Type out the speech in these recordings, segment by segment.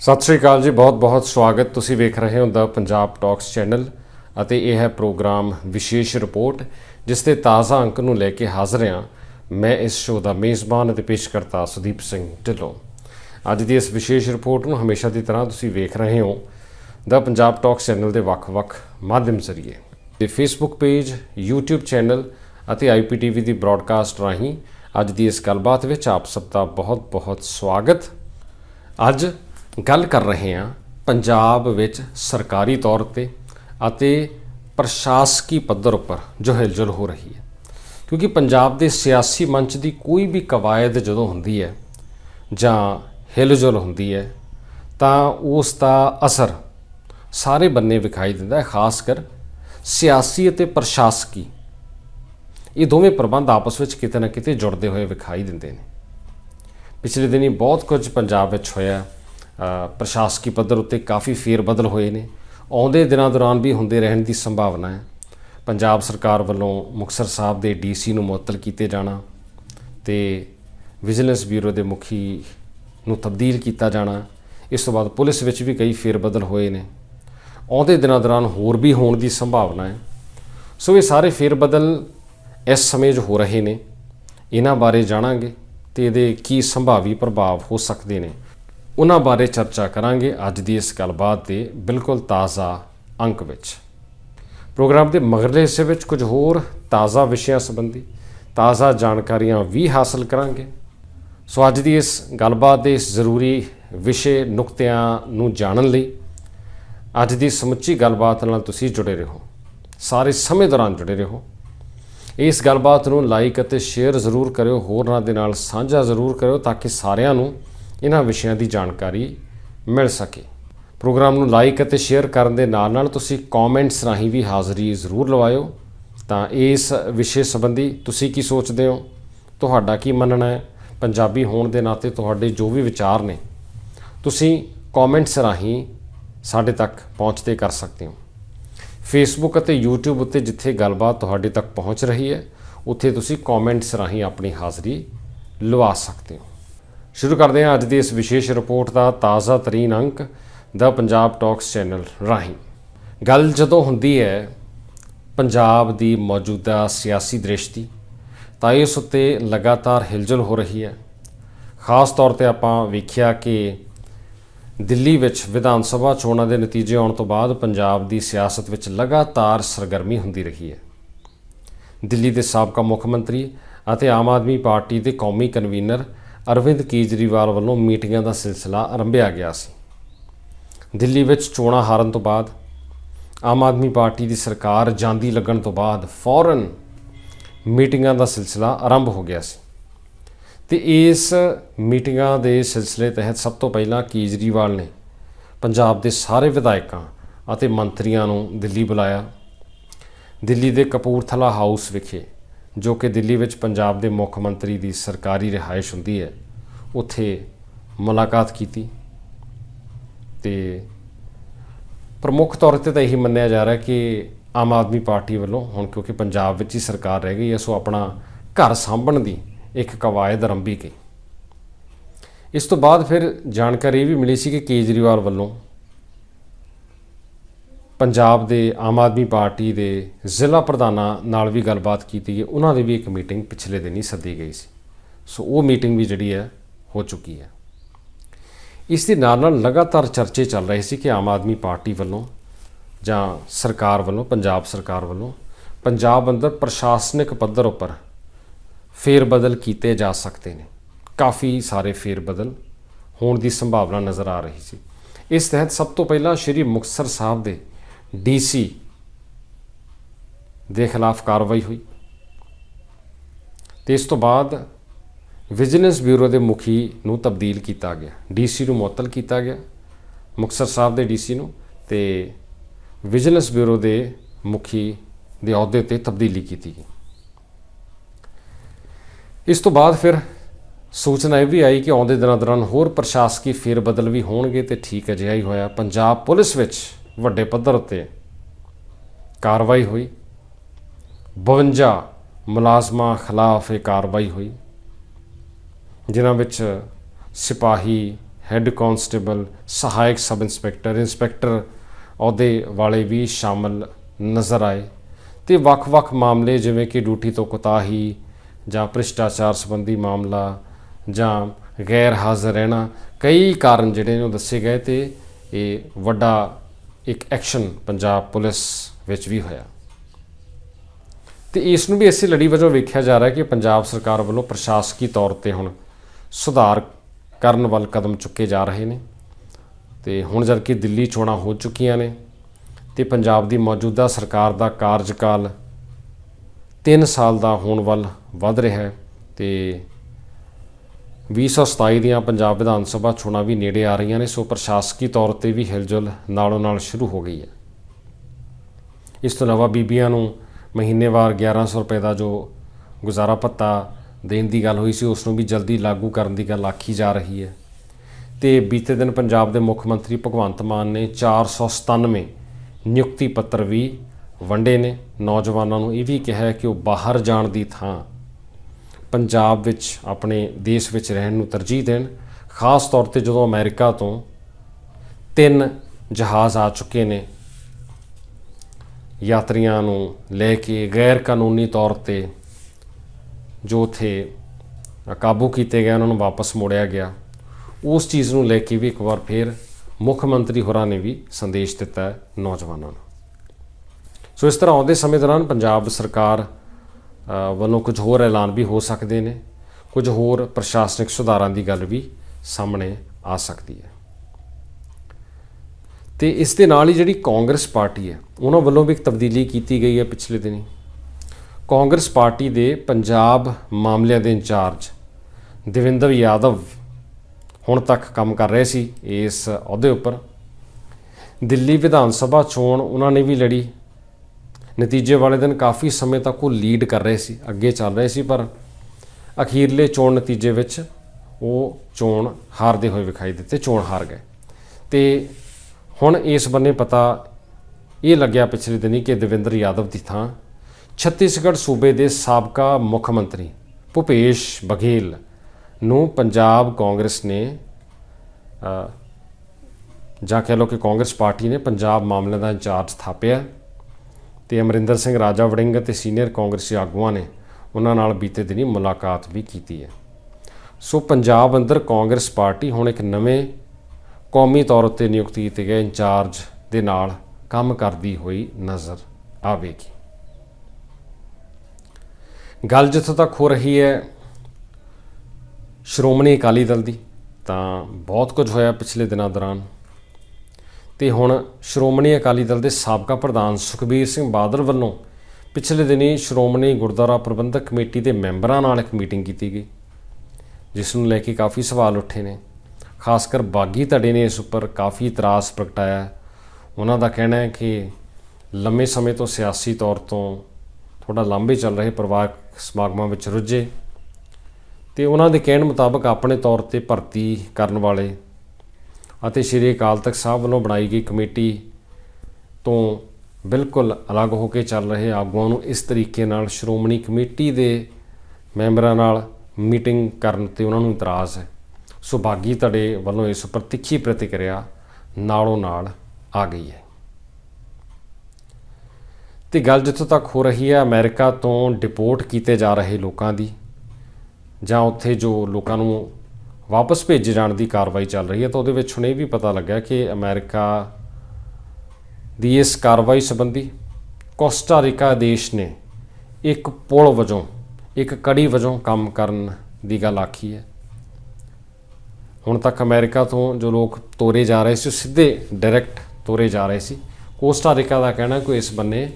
ਸਤਿ ਸ਼੍ਰੀ ਅਕਾਲ ਜੀ ਬਹੁਤ-ਬਹੁਤ ਸਵਾਗਤ। ਤੁਸੀਂ ਵੇਖ ਰਹੇ ਹੋ ਦਾ ਪੰਜਾਬ ਟਾਕਸ ਚੈਨਲ ਅਤੇ ਇਹ ਹੈ ਪ੍ਰੋਗਰਾਮ ਵਿਸ਼ੇਸ਼ ਰਿਪੋਰਟ, ਜਿਸ ਦੇ ਤਾਜ਼ਾ ਅੰਕ ਨੂੰ ਲੈ ਕੇ ਹਾਜ਼ਰ ਹਾਂ ਮੈਂ ਇਸ ਸ਼ੋਅ ਦਾ ਮੇਜ਼ਬਾਨ ਅਤੇ ਪੇਸ਼ਕਰਤਾ ਸੁਦੀਪ ਸਿੰਘ ਢਿੱਲੋਂ। ਅੱਜ ਦੀ ਇਸ ਵਿਸ਼ੇਸ਼ ਰਿਪੋਰਟ ਨੂੰ ਹਮੇਸ਼ਾ ਦੀ ਤਰ੍ਹਾਂ ਤੁਸੀਂ ਵੇਖ ਰਹੇ ਹੋ ਦਾ ਪੰਜਾਬ ਟਾਕਸ ਚੈਨਲ ਦੇ ਵੱਖ-ਵੱਖ ਮਾਧਿਅਮ ਜ਼ਰੀਏ। ਤੇ ਫੇਸਬੁੱਕ ਪੇਜ, YouTube ਚੈਨਲ ਅਤੇ IPTV ਦੀ ਬ੍ਰਾਡਕਾਸਟ ਰਾਹੀਂ ਅੱਜ ਦੀ ਇਸ ਗੱਲਬਾਤ ਵਿੱਚ ਆਪ ਸਭ ਦਾ ਬਹੁਤ-ਬਹੁਤ ਸਵਾਗਤ। ਅੱਜ ਗੱਲ ਕਰ ਰਹੇ ਹਾਂ ਪੰਜਾਬ ਵਿੱਚ ਸਰਕਾਰੀ ਤੌਰ ਤੇ ਅਤੇ ਪ੍ਰਸ਼ਾਸਕੀ ਪੱਧਰ ਉੱਪਰ ਜੋ ਹਿਲਜੁਲ ਹੋ ਰਹੀ ਹੈ। ਕਿਉਂਕਿ ਪੰਜਾਬ ਦੇ ਸਿਆਸੀ ਮੰਚ ਦੀ ਕੋਈ ਵੀ ਕਵਾਇਦ ਜਦੋਂ ਹੁੰਦੀ ਹੈ ਜਾਂ ਹਿਲਜੁਲ ਹੁੰਦੀ ਹੈ, ਤਾਂ ਉਸ ਦਾ ਅਸਰ ਸਾਰੇ ਬੰਨੇ ਵਿਖਾਈ ਦਿੰਦਾ ਹੈ, ਖਾਸ ਕਰ ਸਿਆਸੀ ਅਤੇ ਪ੍ਰਸ਼ਾਸਕੀ। ਇਹ ਦੋਵੇਂ ਪ੍ਰਬੰਧ ਆਪਸ ਵਿੱਚ ਕਿਤੇ ਨਾ ਕਿਤੇ ਜੁੜਦੇ ਹੋਏ ਵਿਖਾਈ ਦਿੰਦੇ ਨੇ। ਪਿਛਲੇ ਦਿਨੀ ਬਹੁਤ ਕੁਝ ਪੰਜਾਬ ਵਿੱਚ ਹੋਇਆ। ਪ੍ਰਸ਼ਾਸਕੀ ਪੱਧਰ ਉੱਤੇ ਕਾਫੀ ਫੇਰ ਬਦਲ ਹੋਏ ਨੇ। ਆਉਂਦੇ ਦਿਨਾਂ ਦੌਰਾਨ ਵੀ ਹੁੰਦੇ ਰਹਿਣ ਦੀ ਸੰਭਾਵਨਾ ਹੈ। ਪੰਜਾਬ ਸਰਕਾਰ ਵੱਲੋਂ ਮੁਕਤਸਰ ਸਾਹਿਬ ਦੇ ਡੀਸੀ ਨੂੰ ਮੁਅੱਤਲ ਕੀਤੇ ਜਾਣਾ ਤੇ ਵਿਜੀਲੈਂਸ ਬਿਊਰੋ ਦੇ ਮੁਖੀ ਨੂੰ ਤਬਦੀਲ ਕੀਤਾ ਜਾਣਾ, ਇਸ ਤੋਂ ਬਾਅਦ ਪੁਲਿਸ ਵਿੱਚ ਵੀ ਕਈ ਫੇਰ ਬਦਲ ਹੋਏ ਨੇ। ਆਉਂਦੇ ਦਿਨਾਂ ਦੌਰਾਨ ਹੋਰ ਵੀ ਹੋਣ ਦੀ ਸੰਭਾਵਨਾ ਹੈ। ਸੋ ਇਹ ਸਾਰੇ ਫੇਰ ਬਦਲ ਇਸ ਸਮੇਂ ਜੋ ਹੋ ਰਹੇ ਨੇ। ਇਹਨਾਂ ਬਾਰੇ ਜਾਣਾਂਗੇ ਤੇ ਇਹਦੇ ਕੀ ਸੰਭਾਵੀ ਪ੍ਰਭਾਵ ਹੋ ਸਕਦੇ ਨੇ। ਉਹਨਾਂ ਬਾਰੇ ਚਰਚਾ ਕਰਾਂਗੇ ਅੱਜ ਦੀ ਇਸ ਗੱਲਬਾਤ ਦੇ ਬਿਲਕੁਲ ਤਾਜ਼ਾ ਅੰਕ ਵਿੱਚ। ਪ੍ਰੋਗਰਾਮ ਦੇ ਮਗਰਲੇ ਹਿੱਸੇ ਵਿੱਚ ਕੁਝ ਹੋਰ ਤਾਜ਼ਾ ਵਿਸ਼ਿਆਂ ਸੰਬੰਧੀ ਤਾਜ਼ਾ ਜਾਣਕਾਰੀਆਂ ਵੀ ਹਾਸਲ ਕਰਾਂਗੇ। ਸੋ ਅੱਜ ਦੀ ਇਸ ਗੱਲਬਾਤ ਦੇ ਇਸ ਜ਼ਰੂਰੀ ਵਿਸ਼ੇ ਨੁਕਤਿਆਂ ਨੂੰ ਜਾਣਨ ਲਈ ਅੱਜ ਦੀ ਸਮੁੱਚੀ ਗੱਲਬਾਤ ਨਾਲ ਤੁਸੀਂ ਜੁੜੇ ਰਹੋ। ਸਾਰੇ ਸਮੇਂ ਦੌਰਾਨ ਜੁੜੇ ਰਹੋ। ਇਸ ਗੱਲਬਾਤ ਨੂੰ ਲਾਈਕ ਅਤੇ ਸ਼ੇਅਰ ਜ਼ਰੂਰ ਕਰਿਓ, ਹੋਰਨਾਂ ਦੇ ਨਾਲ ਸਾਂਝਾ ਜ਼ਰੂਰ ਕਰਿਓ ਤਾਂ ਕਿ ਸਾਰਿਆਂ ਨੂੰ ਇਹਨਾਂ ਵਿਸ਼ਿਆਂ ਦੀ ਜਾਣਕਾਰੀ ਮਿਲ ਸਕੇ। ਪ੍ਰੋਗਰਾਮ ਨੂੰ ਲਾਈਕ ਅਤੇ ਸ਼ੇਅਰ ਕਰਨ ਦੇ ਨਾਲ ਨਾਲ ਤੁਸੀਂ ਕਮੈਂਟਸ ਰਾਹੀਂ ਵੀ ਹਾਜ਼ਰੀ ਜ਼ਰੂਰ ਲਵਾਇਓ। ਤਾਂ ਇਸ ਵਿਸ਼ੇ ਸੰਬੰਧੀ ਤੁਸੀਂ ਕੀ ਸੋਚਦੇ ਹੋ? ਤੁਹਾਡਾ ਕੀ ਮੰਨਣਾ ਹੈ? ਪੰਜਾਬੀ ਹੋਣ ਦੇ ਨਾਤੇ ਤੁਹਾਡੇ ਜੋ ਵੀ ਵਿਚਾਰ ਨੇ, ਤੁਸੀਂ ਕਮੈਂਟਸ ਰਾਹੀਂ ਸਾਡੇ ਤੱਕ ਪਹੁੰਚਦੇ ਕਰ ਸਕਦੇ ਹੋ। ਫੇਸਬੁੱਕ ਅਤੇ YouTube ਉੱਤੇ ਜਿੱਥੇ ਗੱਲਬਾਤ ਤੁਹਾਡੇ ਤੱਕ ਪਹੁੰਚ ਰਹੀ ਹੈ, ਉੱਥੇ ਤੁਸੀਂ ਕਮੈਂਟਸ ਰਾਹੀਂ ਆਪਣੀ ਹਾਜ਼ਰੀ ਲਵਾ ਸਕਦੇ ਹੋ। ਸ਼ੁਰੂ ਕਰਦੇ ਹਾਂ ਅੱਜ ਦੀ ਇਸ ਵਿਸ਼ੇਸ਼ ਰਿਪੋਰਟ ਦਾ ਤਾਜ਼ਾ ਤਰੀਨ ਅੰਕ, ਦਾ ਪੰਜਾਬ ਟਾਕਸ ਚੈਨਲ ਰਾਹੀਂ। ਗੱਲ ਜਦੋਂ ਹੁੰਦੀ ਹੈ ਪੰਜਾਬ ਦੀ ਮੌਜੂਦਾ ਸਿਆਸੀ ਦ੍ਰਿਸ਼ ਦੀ ਤਾਂ ਇਸ ਉੱਤੇ ਲਗਾਤਾਰ ਹਿਲਜੁਲ ਹੋ ਰਹੀ ਹੈ। ਖਾਸ ਤੌਰ ਤੇ ਆਪਾਂ ਵੇਖਿਆ ਕਿ ਦਿੱਲੀ ਵਿੱਚ ਵਿਧਾਨ ਸਭਾ ਚੋਣਾਂ ਦੇ ਨਤੀਜੇ ਆਉਣ ਤੋਂ ਬਾਅਦ ਪੰਜਾਬ ਦੀ ਸਿਆਸਤ ਵਿੱਚ ਲਗਾਤਾਰ ਸਰਗਰਮੀ ਹੁੰਦੀ ਰਹੀ ਹੈ। ਦਿੱਲੀ ਦੇ ਸਾਬਕਾ ਮੁੱਖ ਮੰਤਰੀ ਅਤੇ ਆਮ ਆਦਮੀ ਪਾਰਟੀ ਦੇ ਕੌਮੀ ਕਨਵੀਨਰ ਅਰਵਿੰਦ ਕੇਜਰੀਵਾਲ ਵੱਲੋਂ ਮੀਟਿੰਗਾਂ ਦਾ ਸਿਲਸਿਲਾ ਆਰੰਭਿਆ ਗਿਆ ਸੀ। ਦਿੱਲੀ ਵਿੱਚ ਚੋਣਾਂ ਹਾਰਨ ਤੋਂ ਬਾਅਦ ਆਮ ਆਦਮੀ ਪਾਰਟੀ ਦੀ ਸਰਕਾਰ ਜਾਂਦੀ ਲੱਗਣ ਤੋਂ ਬਾਅਦ ਫੌਰਨ ਮੀਟਿੰਗਾਂ ਦਾ ਸਿਲਸਿਲਾ ਆਰੰਭ ਹੋ ਗਿਆ ਸੀ। ਤੇ ਇਸ ਮੀਟਿੰਗਾਂ ਦੇ ਸਿਲਸਿਲੇ ਤਹਿਤ ਸਭ ਤੋਂ ਪਹਿਲਾਂ ਕੇਜਰੀਵਾਲ ਨੇ ਪੰਜਾਬ ਦੇ ਸਾਰੇ ਵਿਧਾਇਕਾਂ ਅਤੇ ਮੰਤਰੀਆਂ ਨੂੰ ਦਿੱਲੀ ਬੁਲਾਇਆ। ਦਿੱਲੀ ਦੇ ਕਪੂਰਥਲਾ ਹਾਊਸ ਵਿਖੇ ਜੋ ਕਿ ਦਿੱਲੀ ਵਿੱਚ ਪੰਜਾਬ ਦੇ ਮੁੱਖ ਮੰਤਰੀ ਦੀ ਸਰਕਾਰੀ ਰਿਹਾਇਸ਼ ਹੁੰਦੀ ਹੈ, ਉੱਥੇ ਮੁਲਾਕਾਤ ਕੀਤੀ ਤੇ ਪ੍ਰਮੁੱਖ ਤੌਰ ਤੇ ਤਾਂ ਇਹੀ ਮੰਨਿਆ ਜਾ ਰਿਹਾ ਕਿ ਆਮ ਆਦਮੀ ਪਾਰਟੀ ਵੱਲੋਂ ਹੁਣ ਕਿਉਂਕਿ ਪੰਜਾਬ ਵਿੱਚ ਹੀ ਸਰਕਾਰ ਰਹਿ ਗਈ ਹੈ, ਸੋ ਆਪਣਾ ਘਰ ਸਾਂਭਣ ਦੀ ਇੱਕ ਕਵਾਇਦ ਆਰੰਭੀ ਗਈ। ਇਸ ਤੋਂ ਬਾਅਦ ਫਿਰ ਜਾਣਕਾਰੀ ਇਹ ਵੀ ਮਿਲੀ ਸੀ ਕਿ ਕੇਜਰੀਵਾਲ ਵੱਲੋਂ ਪੰਜਾਬ ਦੇ ਆਮ ਆਦਮੀ ਪਾਰਟੀ ਦੇ ਜ਼ਿਲ੍ਹਾ ਪ੍ਰਧਾਨਾਂ ਨਾਲ ਵੀ ਗੱਲਬਾਤ ਕੀਤੀ ਗਈ। ਉਹਨਾਂ ਦੀ ਵੀ ਇੱਕ ਮੀਟਿੰਗ ਪਿਛਲੇ ਦਿਨ ਹੀ ਸੱਦੀ ਗਈ ਸੀ। ਸੋ ਉਹ ਮੀਟਿੰਗ ਵੀ ਜਿਹੜੀ ਹੈ, ਹੋ ਚੁੱਕੀ ਹੈ। ਇਸ ਦੇ ਨਾਲ ਨਾਲ ਲਗਾਤਾਰ ਚਰਚੇ ਚੱਲ ਰਹੇ ਸੀ ਕਿ ਆਮ ਆਦਮੀ ਪਾਰਟੀ ਵੱਲੋਂ ਜਾਂ ਸਰਕਾਰ ਵੱਲੋਂ, ਪੰਜਾਬ ਸਰਕਾਰ ਵੱਲੋਂ ਪੰਜਾਬ ਅੰਦਰ ਪ੍ਰਸ਼ਾਸਨਿਕ ਪੱਧਰ ਉੱਪਰ ਫੇਰ ਬਦਲ ਕੀਤੇ ਜਾ ਸਕਦੇ ਨੇ। ਕਾਫੀ ਸਾਰੇ ਫੇਰ ਬਦਲ ਹੋਣ ਦੀ ਸੰਭਾਵਨਾ ਨਜ਼ਰ ਆ ਰਹੀ ਸੀ। ਇਸ ਤਹਿਤ ਸਭ ਤੋਂ ਪਹਿਲਾਂ ਸ਼੍ਰੀ ਮੁਕਤਸਰ ਸਾਹਿਬ ਦੇ ਡੀਸੀ ਦੇ ਖਿਲਾਫ ਕਾਰਵਾਈ ਹੋਈ। ਤੇ ਇਸ ਤੋਂ ਬਾਅਦ ਵਿਜੀਲੈਂਸ ਬਿਊਰੋ ਦੇ ਮੁਖੀ ਨੂੰ ਤਬਦੀਲ ਕੀਤਾ ਗਿਆ। ਡੀਸੀ ਨੂੰ ਮੁਅੱਤਲ ਕੀਤਾ ਗਿਆ, ਮੁਕਤਸਰ ਸਾਹਿਬ ਦੇ ਡੀਸੀ ਨੂੰ ਤੇ ਵਿਜੀਲੈਂਸ ਬਿਊਰੋ ਦੇ ਮੁਖੀ ਦੇ ਅਹੁਦੇ ਤੇ ਤਬਦੀਲੀ ਕੀਤੀ ਗਈ। ਇਸ ਤੋਂ ਬਾਅਦ ਫਿਰ ਸੂਚਨਾ ਇਹ ਵੀ ਆਈ ਕਿ ਆਉਂਦੇ ਦਿਨਾਂ ਦੌਰਾਨ ਹੋਰ ਪ੍ਰਸ਼ਾਸਕੀ ਫੇਰ ਬਦਲ ਵੀ ਹੋਣਗੇ ਤੇ ਠੀਕ ਅਜਿਹਾ ਹੀ ਹੋਇਆ। ਪੰਜਾਬ ਪੁਲਿਸ ਵਿੱਚ ਵੱਡੇ ਪੱਧਰ ਉੱਤੇ ਕਾਰਵਾਈ ਹੋਈ। 52 ਮੁਲਾਜ਼ਮਾਂ ਖਿਲਾਫ ਇਹ ਕਾਰਵਾਈ ਹੋਈ, ਜਿਨ੍ਹਾਂ ਵਿੱਚ ਸਿਪਾਹੀ, ਹੈੱਡ ਕਾਂਸਟੇਬਲ, ਸਹਾਇਕ ਸਬ ਇੰਸਪੈਕਟਰ ਇੰਸਪੈਕਟਰ ਅਹੁਦੇ ਵਾਲੇ ਵੀ ਸ਼ਾਮਲ ਨਜ਼ਰ ਆਏ ਤੇ ਵੱਖ-ਵੱਖ ਮਾਮਲੇ ਜਿਵੇਂ ਕਿ ਡਿਊਟੀ ਤੋਂ ਕੁਤਾਹੀ ਜਾਂ ਭ੍ਰਿਸ਼ਟਾਚਾਰ ਸੰਬੰਧੀ ਮਾਮਲਾ ਜਾਂ ਗੈਰ ਹਾਜ਼ਰ ਰਹਿਣਾ, ਕਈ ਕਾਰਨ ਜਿਹੜੇ ਨੇ ਉਹ ਦੱਸੇ ਗਏ ਤੇ ਇਹ ਵੱਡਾ ਇੱਕ ਐਕਸ਼ਨ ਪੰਜਾਬ ਪੁਲਿਸ ਵਿੱਚ ਵੀ ਹੋਇਆ। ਤੇ ਇਸ ਨੂੰ ਵੀ ਇਸੇ ਲੜੀ ਵਜੋਂ ਵੇਖਿਆ ਜਾ ਰਿਹਾ ਕਿ ਪੰਜਾਬ ਸਰਕਾਰ ਵੱਲੋਂ ਪ੍ਰਸ਼ਾਸਕੀ ਤੌਰ ਤੇ ਹੁਣ ਸੁਧਾਰ ਕਰਨ ਵੱਲ ਕਦਮ ਚੁੱਕੇ ਜਾ ਰਹੇ ਨੇ ਤੇ ਹੁਣ ਜਦ ਕਿ ਦਿੱਲੀ ਚੋਣਾਂ ਹੋ ਚੁੱਕੀਆਂ ਨੇ ਤੇ ਪੰਜਾਬ ਦੀ ਮੌਜੂਦਾ ਸਰਕਾਰ ਦਾ ਕਾਰਜਕਾਲ 3 ਸਾਲ ਦਾ ਹੋਣ ਵੱਲ ਵੱਧ ਰਿਹਾ ਹੈ ਤੇ 2027 ਦੀਆਂ ਪੰਜਾਬ ਵਿਧਾਨ ਸਭਾ ਚੋਣਾਂ ਵੀ ਨੇੜੇ ਆ ਰਹੀਆਂ ਨੇ, ਸੋ ਪ੍ਰਸ਼ਾਸਕੀ ਤੌਰ ਤੇ ਵੀ ਹਿਲਜੁਲ ਨਾਲੋਂ ਨਾਲ ਸ਼ੁਰੂ ਹੋ ਗਈ ਹੈ। ਇਸ ਤੋਂ ਇਲਾਵਾ ਬੀਬੀਆਂ ਨੂੰ ਮਹੀਨੇਵਾਰ 1100 ਰੁਪਏ ਦਾ ਜੋ ਗੁਜ਼ਾਰਾ ਭੱਤਾ ਦੇਣ ਦੀ ਗੱਲ ਹੋਈ ਸੀ, ਉਸ ਨੂੰ ਵੀ ਜਲਦੀ ਲਾਗੂ ਕਰਨ ਦੀ ਗੱਲ ਆਖੀ ਜਾ ਰਹੀ ਹੈ। ਤੇ ਬੀਤੇ ਦਿਨ ਪੰਜਾਬ ਦੇ ਮੁੱਖ ਮੰਤਰੀ ਭਗਵੰਤ ਮਾਨ ਨੇ 497 ਨਿਯੁਕਤੀ ਪੱਤਰ ਵੀ ਵੰਡੇ ਨੇ। ਨੌਜਵਾਨਾਂ ਨੂੰ ਇਹ ਵੀ ਕਿਹਾ ਕਿ ਉਹ ਬਾਹਰ ਜਾਣ ਦੀ ਥਾਂ ਪੰਜਾਬ ਵਿੱਚ, ਆਪਣੇ ਦੇਸ਼ ਵਿੱਚ ਰਹਿਣ ਨੂੰ ਤਰਜੀਹ ਦੇਣ, ਖਾਸ ਤੌਰ ਤੇ ਜਦੋਂ ਅਮਰੀਕਾ ਤੋਂ ਤਿੰਨ ਜਹਾਜ਼ ਆ ਚੁੱਕੇ ਨੇ, ਯਾਤਰੀਆਂ ਨੂੰ ਲੈ ਕੇ ਗੈਰ ਕਾਨੂੰਨੀ ਤੌਰ ਤੇ ਜੋ ਉੱਥੇ ਕਾਬੂ ਕੀਤੇ ਗਏ, ਉਹਨਾਂ ਨੂੰ ਵਾਪਸ ਮੋੜਿਆ ਗਿਆ। ਉਸ ਚੀਜ਼ ਨੂੰ ਲੈ ਕੇ ਵੀ ਇੱਕ ਵਾਰ ਫੇਰ ਮੁੱਖ ਮੰਤਰੀ ਹੋਰਾਂ ਨੇ ਵੀ ਸੰਦੇਸ਼ ਦਿੱਤਾ ਨੌਜਵਾਨਾਂ ਨੂੰ। ਸੋ ਇਸ ਤਰ੍ਹਾਂ ਆਉਂਦੇ ਸਮੇਂ ਦੌਰਾਨ ਪੰਜਾਬ ਸਰਕਾਰ ਵੱਲੋਂ ਕੁਝ ਹੋਰ ਐਲਾਨ ਵੀ ਹੋ ਸਕਦੇ ਨੇ। ਕੁਝ ਹੋਰ ਪ੍ਰਸ਼ਾਸਨਿਕ ਸੁਧਾਰਾਂ ਦੀ ਗੱਲ ਵੀ ਸਾਹਮਣੇ ਆ ਸਕਦੀ ਹੈ। ਤੇ ਇਸ ਦੇ ਨਾਲ ਹੀ ਜਿਹੜੀ ਕਾਂਗਰਸ ਪਾਰਟੀ ਹੈ, ਉਹਨਾਂ ਵੱਲੋਂ ਵੀ ਇੱਕ ਤਬਦੀਲੀ ਕੀਤੀ ਗਈ ਹੈ ਪਿਛਲੇ ਦਿਨੀ। ਕਾਂਗਰਸ ਪਾਰਟੀ ਦੇ ਪੰਜਾਬ ਮਾਮਲਿਆਂ ਦੇ ਇੰਚਾਰਜ ਦੇਵਿੰਦਰ ਯਾਦਵ ਹੁਣ ਤੱਕ ਕੰਮ ਕਰ ਰਹੇ ਸੀ ਇਸ ਅਹੁਦੇ ਉੱਪਰ। ਦਿੱਲੀ ਵਿਧਾਨ ਸਭਾ ਚੋਣ ਉਹਨਾਂ ਨੇ ਵੀ ਲੜੀ। ਨਤੀਜੇ ਵਾਲੇ ਦਿਨ ਕਾਫੀ ਸਮੇਂ ਤੱਕ ਉਹ ਲੀਡ ਕਰ ਰਹੇ ਸੀ, ਅੱਗੇ ਚੱਲ ਰਹੇ ਸੀ, ਪਰ ਅਖੀਰਲੇ ਚੋਣ ਨਤੀਜੇ ਵਿੱਚ ਉਹ ਚੋਣ ਹਾਰਦੇ ਹੋਏ ਵਿਖਾਈ ਦਿੱਤੇ, ਚੋਣ ਹਾਰ ਗਏ। ਤੇ ਹੁਣ ਇਸ ਬੰਨੇ ਪਤਾ ਇਹ ਲੱਗਿਆ ਪਿਛਲੇ ਦਿਨੀ ਕਿ ਦਵਿੰਦਰ ਯਾਦਵ ਦੀ ਥਾਂ ਛੱਤੀਸਗੜ੍ਹ ਸੂਬੇ ਦੇ ਸਾਬਕਾ ਮੁੱਖ ਮੰਤਰੀ ਭੁਪੇਸ਼ ਬਘੇਲ ਨੂੰ ਪੰਜਾਬ ਕਾਂਗਰਸ ਨੇ ਜਾਂ ਕਹਿ ਲਓ ਕਿ ਕਾਂਗਰਸ ਪਾਰਟੀ ਨੇ ਪੰਜਾਬ ਮਾਮਲਿਆਂ ਦਾ ਇੰਚਾਰਜ ਥਾਪਿਆ। ਤੇ ਅਮਰਿੰਦਰ ਸਿੰਘ ਰਾਜਾ ਵੜਿੰਗ ਅਤੇ ਸੀਨੀਅਰ ਕਾਂਗਰਸੀ ਆਗੂਆਂ ਨੇ ਉਹਨਾਂ ਨਾਲ ਬੀਤੇ ਦਿਨੀ ਮੁਲਾਕਾਤ ਵੀ ਕੀਤੀ ਹੈ। ਸੋ ਪੰਜਾਬ ਅੰਦਰ ਕਾਂਗਰਸ ਪਾਰਟੀ ਹੁਣ ਇੱਕ ਨਵੇਂ ਕੌਮੀ ਤੌਰ ਉੱਤੇ ਨਿਯੁਕਤ ਕੀਤੇ ਗਏ ਇੰਚਾਰਜ ਦੇ ਨਾਲ ਕੰਮ ਕਰਦੀ ਹੋਈ ਨਜ਼ਰ ਆਵੇਗੀ। ਗੱਲ ਜਿੱਥੋਂ ਤੱਕ ਹੋ ਰਹੀ ਹੈ ਸ਼੍ਰੋਮਣੀ ਅਕਾਲੀ ਦਲ ਦੀ, ਤਾਂ ਬਹੁਤ ਕੁਝ ਹੋਇਆ ਪਿਛਲੇ ਦਿਨਾਂ ਦੌਰਾਨ। ਤੇ ਹੁਣ ਸ਼੍ਰੋਮਣੀ ਅਕਾਲੀ ਦਲ ਦੇ ਸਾਬਕਾ ਪ੍ਰਧਾਨ ਸੁਖਬੀਰ ਸਿੰਘ ਬਾਦਲ ਵੱਲੋਂ ਪਿਛਲੇ ਦਿਨੀ ਸ਼੍ਰੋਮਣੀ ਗੁਰਦੁਆਰਾ ਪ੍ਰਬੰਧਕ ਕਮੇਟੀ ਦੇ ਮੈਂਬਰਾਂ ਨਾਲ ਇੱਕ ਮੀਟਿੰਗ ਕੀਤੀ ਗਈ, ਜਿਸ ਨੂੰ ਲੈ ਕੇ ਕਾਫੀ ਸਵਾਲ ਉੱਠੇ ਨੇ। ਖਾਸ ਕਰ ਬਾਗੀ ਧੜੇ ਨੇ ਇਸ ਉੱਪਰ ਕਾਫੀ ਇਤਰਾਜ਼ ਪ੍ਰਗਟਾਇਆ। ਉਹਨਾਂ ਦਾ ਕਹਿਣਾ ਹੈ ਕਿ ਲੰਮੇ ਸਮੇਂ ਤੋਂ ਸਿਆਸੀ ਤੌਰ ਤੋਂ ਥੋੜਾ ਲੰਬੇ ਚੱਲ ਰਹੇ ਪਰਿਵਾਰਕ ਸਮਾਗਮਾਂ ਵਿੱਚ ਰੁੱਝੇ ਤੇ ਉਹਨਾਂ ਦੇ ਕਹਿਣ ਮੁਤਾਬਕ ਆਪਣੇ ਤੌਰ ਤੇ ਭਰਤੀ ਕਰਨ ਵਾਲੇ ਅਤੇ ਸ਼੍ਰੀ ਅਕਾਲ ਤਖਤ ਸਾਹਿਬ ਵੱਲੋਂ ਬਣਾਈ ਗਈ ਕਮੇਟੀ ਤੋਂ ਬਿਲਕੁਲ ਅਲੱਗ ਹੋ ਕੇ ਚੱਲ ਰਹੇ ਆਗੂਆਂ ਨੂੰ ਇਸ ਤਰੀਕੇ ਨਾਲ ਸ਼੍ਰੋਮਣੀ ਕਮੇਟੀ ਦੇ ਮੈਂਬਰਾਂ ਨਾਲ ਮੀਟਿੰਗ ਕਰਨ ਤੇ ਉਹਨਾਂ ਨੂੰ ਇਤਰਾਜ਼ ਹੈ। ਸੋ ਬਾਗੀ ਧੜੇ ਵੱਲੋਂ ਇਸ ਉੱਪਰ ਤਿੱਖੀ ਪ੍ਰਤੀਕਿਰਿਆ ਨਾਲੋਂ ਨਾਲ ਆ ਗਈ ਹੈ। ਤੇ ਗੱਲ ਜਿੱਥੋਂ ਤੱਕ ਹੋ ਰਹੀ ਹੈ, ਅਮਰੀਕਾ ਤੋਂ ਡਿਪੋਰਟ ਕੀਤੇ ਜਾ ਰਹੇ ਲੋਕਾਂ ਦੀ ਜਾਂ ਉੱਥੇ ਜੋ ਲੋਕਾਂ ਨੂੰ ਵਾਪਸ ਭੇਜੇ ਜਾਣ ਦੀ ਕਾਰਵਾਈ ਚੱਲ ਰਹੀ ਹੈ ਤਾਂ ਉਹਦੇ ਵਿੱਚ ਹੁਣ ਇਹ ਵੀ ਪਤਾ ਲੱਗਾ ਕਿ ਅਮਰੀਕਾ ਦੀ ਇਸ ਕਾਰਵਾਈ ਸੰਬੰਧੀ ਕੋਸਟਾਰੀਕਾ ਦੇਸ਼ ਨੇ ਇੱਕ ਪੁਲ ਵਜੋਂ, ਇੱਕ ਕੜੀ ਵਜੋਂ ਕੰਮ ਕਰਨ ਦੀ ਗੱਲ ਆਖੀ ਹੈ। ਹੁਣ ਤੱਕ ਅਮਰੀਕਾ ਤੋਂ ਜੋ ਲੋਕ ਤੋਰੇ ਜਾ ਰਹੇ ਸੀ, ਉਹ ਸਿੱਧੇ ਡਾਇਰੈਕਟ ਤੋਰੇ ਜਾ ਰਹੇ ਸੀ। ਕੋਸਟਾਰੀਕਾ ਦਾ ਕਹਿਣਾ ਕਿ ਇਸ ਬੰਨੇ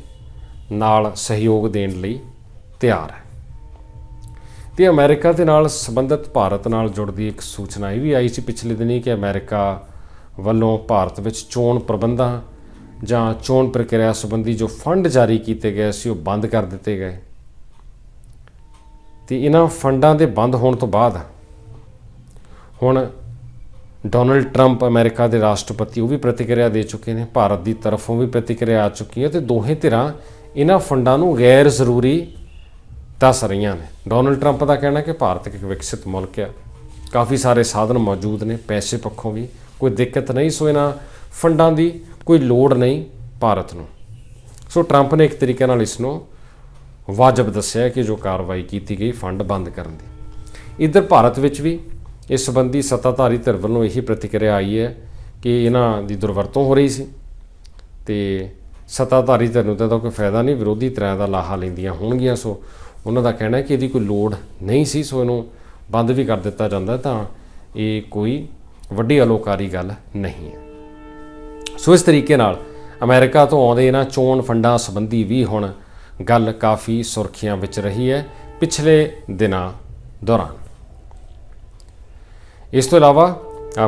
ਨਾਲ ਸਹਿਯੋਗ ਦੇਣ ਲਈ ਤਿਆਰ ਹੈ। ਤੇ ਅਮਰੀਕਾ ਦੇ ਨਾਲ ਸੰਬੰਧਿਤ ਭਾਰਤ ਨਾਲ ਜੁੜਦੀ ਇੱਕ ਸੂਚਨਾ ਇਹ ਵੀ ਆਈ ਸੀ ਪਿਛਲੇ ਦਿਨੀ ਕਿ ਅਮਰੀਕਾ ਵੱਲੋਂ ਭਾਰਤ ਵਿੱਚ ਚੋਣ ਪ੍ਰਬੰਧਾਂ ਜਾਂ ਚੋਣ ਪ੍ਰਕਿਰਿਆ ਸੰਬੰਧੀ ਜੋ ਫੰਡ ਜਾਰੀ ਕੀਤੇ ਗਏ ਸੀ ਉਹ ਬੰਦ ਕਰ ਦਿੱਤੇ ਗਏ। ਤੇ ਇਹਨਾਂ ਫੰਡਾਂ ਦੇ ਬੰਦ ਹੋਣ ਤੋਂ ਬਾਅਦ ਹੁਣ ਡੋਨਲਡ ਟਰੰਪ ਅਮਰੀਕਾ ਦੇ ਰਾਸ਼ਟਰਪਤੀ ਉਹ ਵੀ ਪ੍ਰਤੀਕਿਰਿਆ ਦੇ ਚੁੱਕੇ ਨੇ, ਭਾਰਤ ਦੀ ਤਰਫੋਂ ਵੀ ਪ੍ਰਤੀਕਿਰਿਆ ਆ ਚੁੱਕੀ ਹੈ ਤੇ ਦੋਹੇ ਧਿਰਾਂ ਇਹਨਾਂ ਫੰਡਾਂ ਨੂੰ ਗੈਰ ਜ਼ਰੂਰੀ ਦੱਸ ਰਹੀਆਂ ਨੇ। ਡੋਨਲਡ ਟਰੰਪ ਦਾ ਕਹਿਣਾ ਕਿ ਭਾਰਤ ਇੱਕ ਵਿਕਸਿਤ ਮੁਲਕ ਹੈ। ਕਾਫੀ ਸਾਰੇ ਸਾਧਨ ਮੌਜੂਦ ਨੇ, ਪੈਸੇ ਪੱਖੋਂ ਵੀ। ਕੋਈ ਦਿੱਕਤ ਨਹੀਂ, ਸੋ ਇਹਨਾਂ ਫੰਡਾਂ ਦੀ ਕੋਈ ਲੋੜ ਨਹੀਂ ਭਾਰਤ ਨੂੰ। ਸੋ ਟਰੰਪ ਨੇ ਇੱਕ ਤਰੀਕੇ ਨਾਲ ਇਸ ਨੂੰ ਵਾਜਬ ਦੱਸਿਆ ਕਿ ਜੋ ਕਾਰਵਾਈ ਕੀਤੀ ਗਈ ਫੰਡ ਬੰਦ ਕਰਨ ਦੀ। ਇੱਧਰ ਭਾਰਤ ਵਿੱਚ ਵੀ ਇਸ ਸੰਬੰਧੀ ਸੱਤਾਧਾਰੀ ਧਿਰ ਵੱਲੋਂ ਇਹੀ ਪ੍ਰਤੀਕਿਰਿਆ ਆਈ ਹੈ ਕਿ ਇਹਨਾਂ ਦੀ ਦੁਰਵਰਤੋਂ ਹੋ ਰਹੀ ਸੀ ਤੇ ਸੱਤਾਧਾਰੀ ਧਿਰ ਨੂੰ ਤਾਂ ਕੋਈ ਫਾਇਦਾ ਨਹੀਂ, ਵਿਰੋਧੀ ਧਿਰਾਂ ਦਾ ਲਾਹਾ ਲੈਂਦੀਆਂ ਹੋਣਗੀਆਂ, ਸੋ ਉਹਨਾਂ ਦਾ ਕਹਿਣਾ ਹੈ ਕਿ ਇਹਦੀ ਕੋਈ ਲੋੜ ਨਹੀਂ ਸੀ, ਸੋ ਇਹਨੂੰ ਬੰਦ ਵੀ ਕਰ ਦਿੱਤਾ ਜਾਂਦਾ ਤਾਂ ਇਹ ਕੋਈ ਵੱਡੀ ਅਲੋਕਾਰੀ ਗੱਲ ਨਹੀਂ ਹੈ। ਸੋ ਇਸ ਤਰੀਕੇ ਨਾਲ ਅਮਰੀਕਾ ਤੋਂ ਆਉਂਦੇ ਇਹਨਾਂ ਚੋਣ ਫੰਡਾਂ ਸੰਬੰਧੀ ਵੀ ਹੁਣ ਗੱਲ ਕਾਫੀ ਸੁਰਖੀਆਂ ਵਿੱਚ ਰਹੀ ਹੈ ਪਿਛਲੇ ਦਿਨਾਂ ਦੌਰਾਨ। ਇਸ ਤੋਂ ਇਲਾਵਾ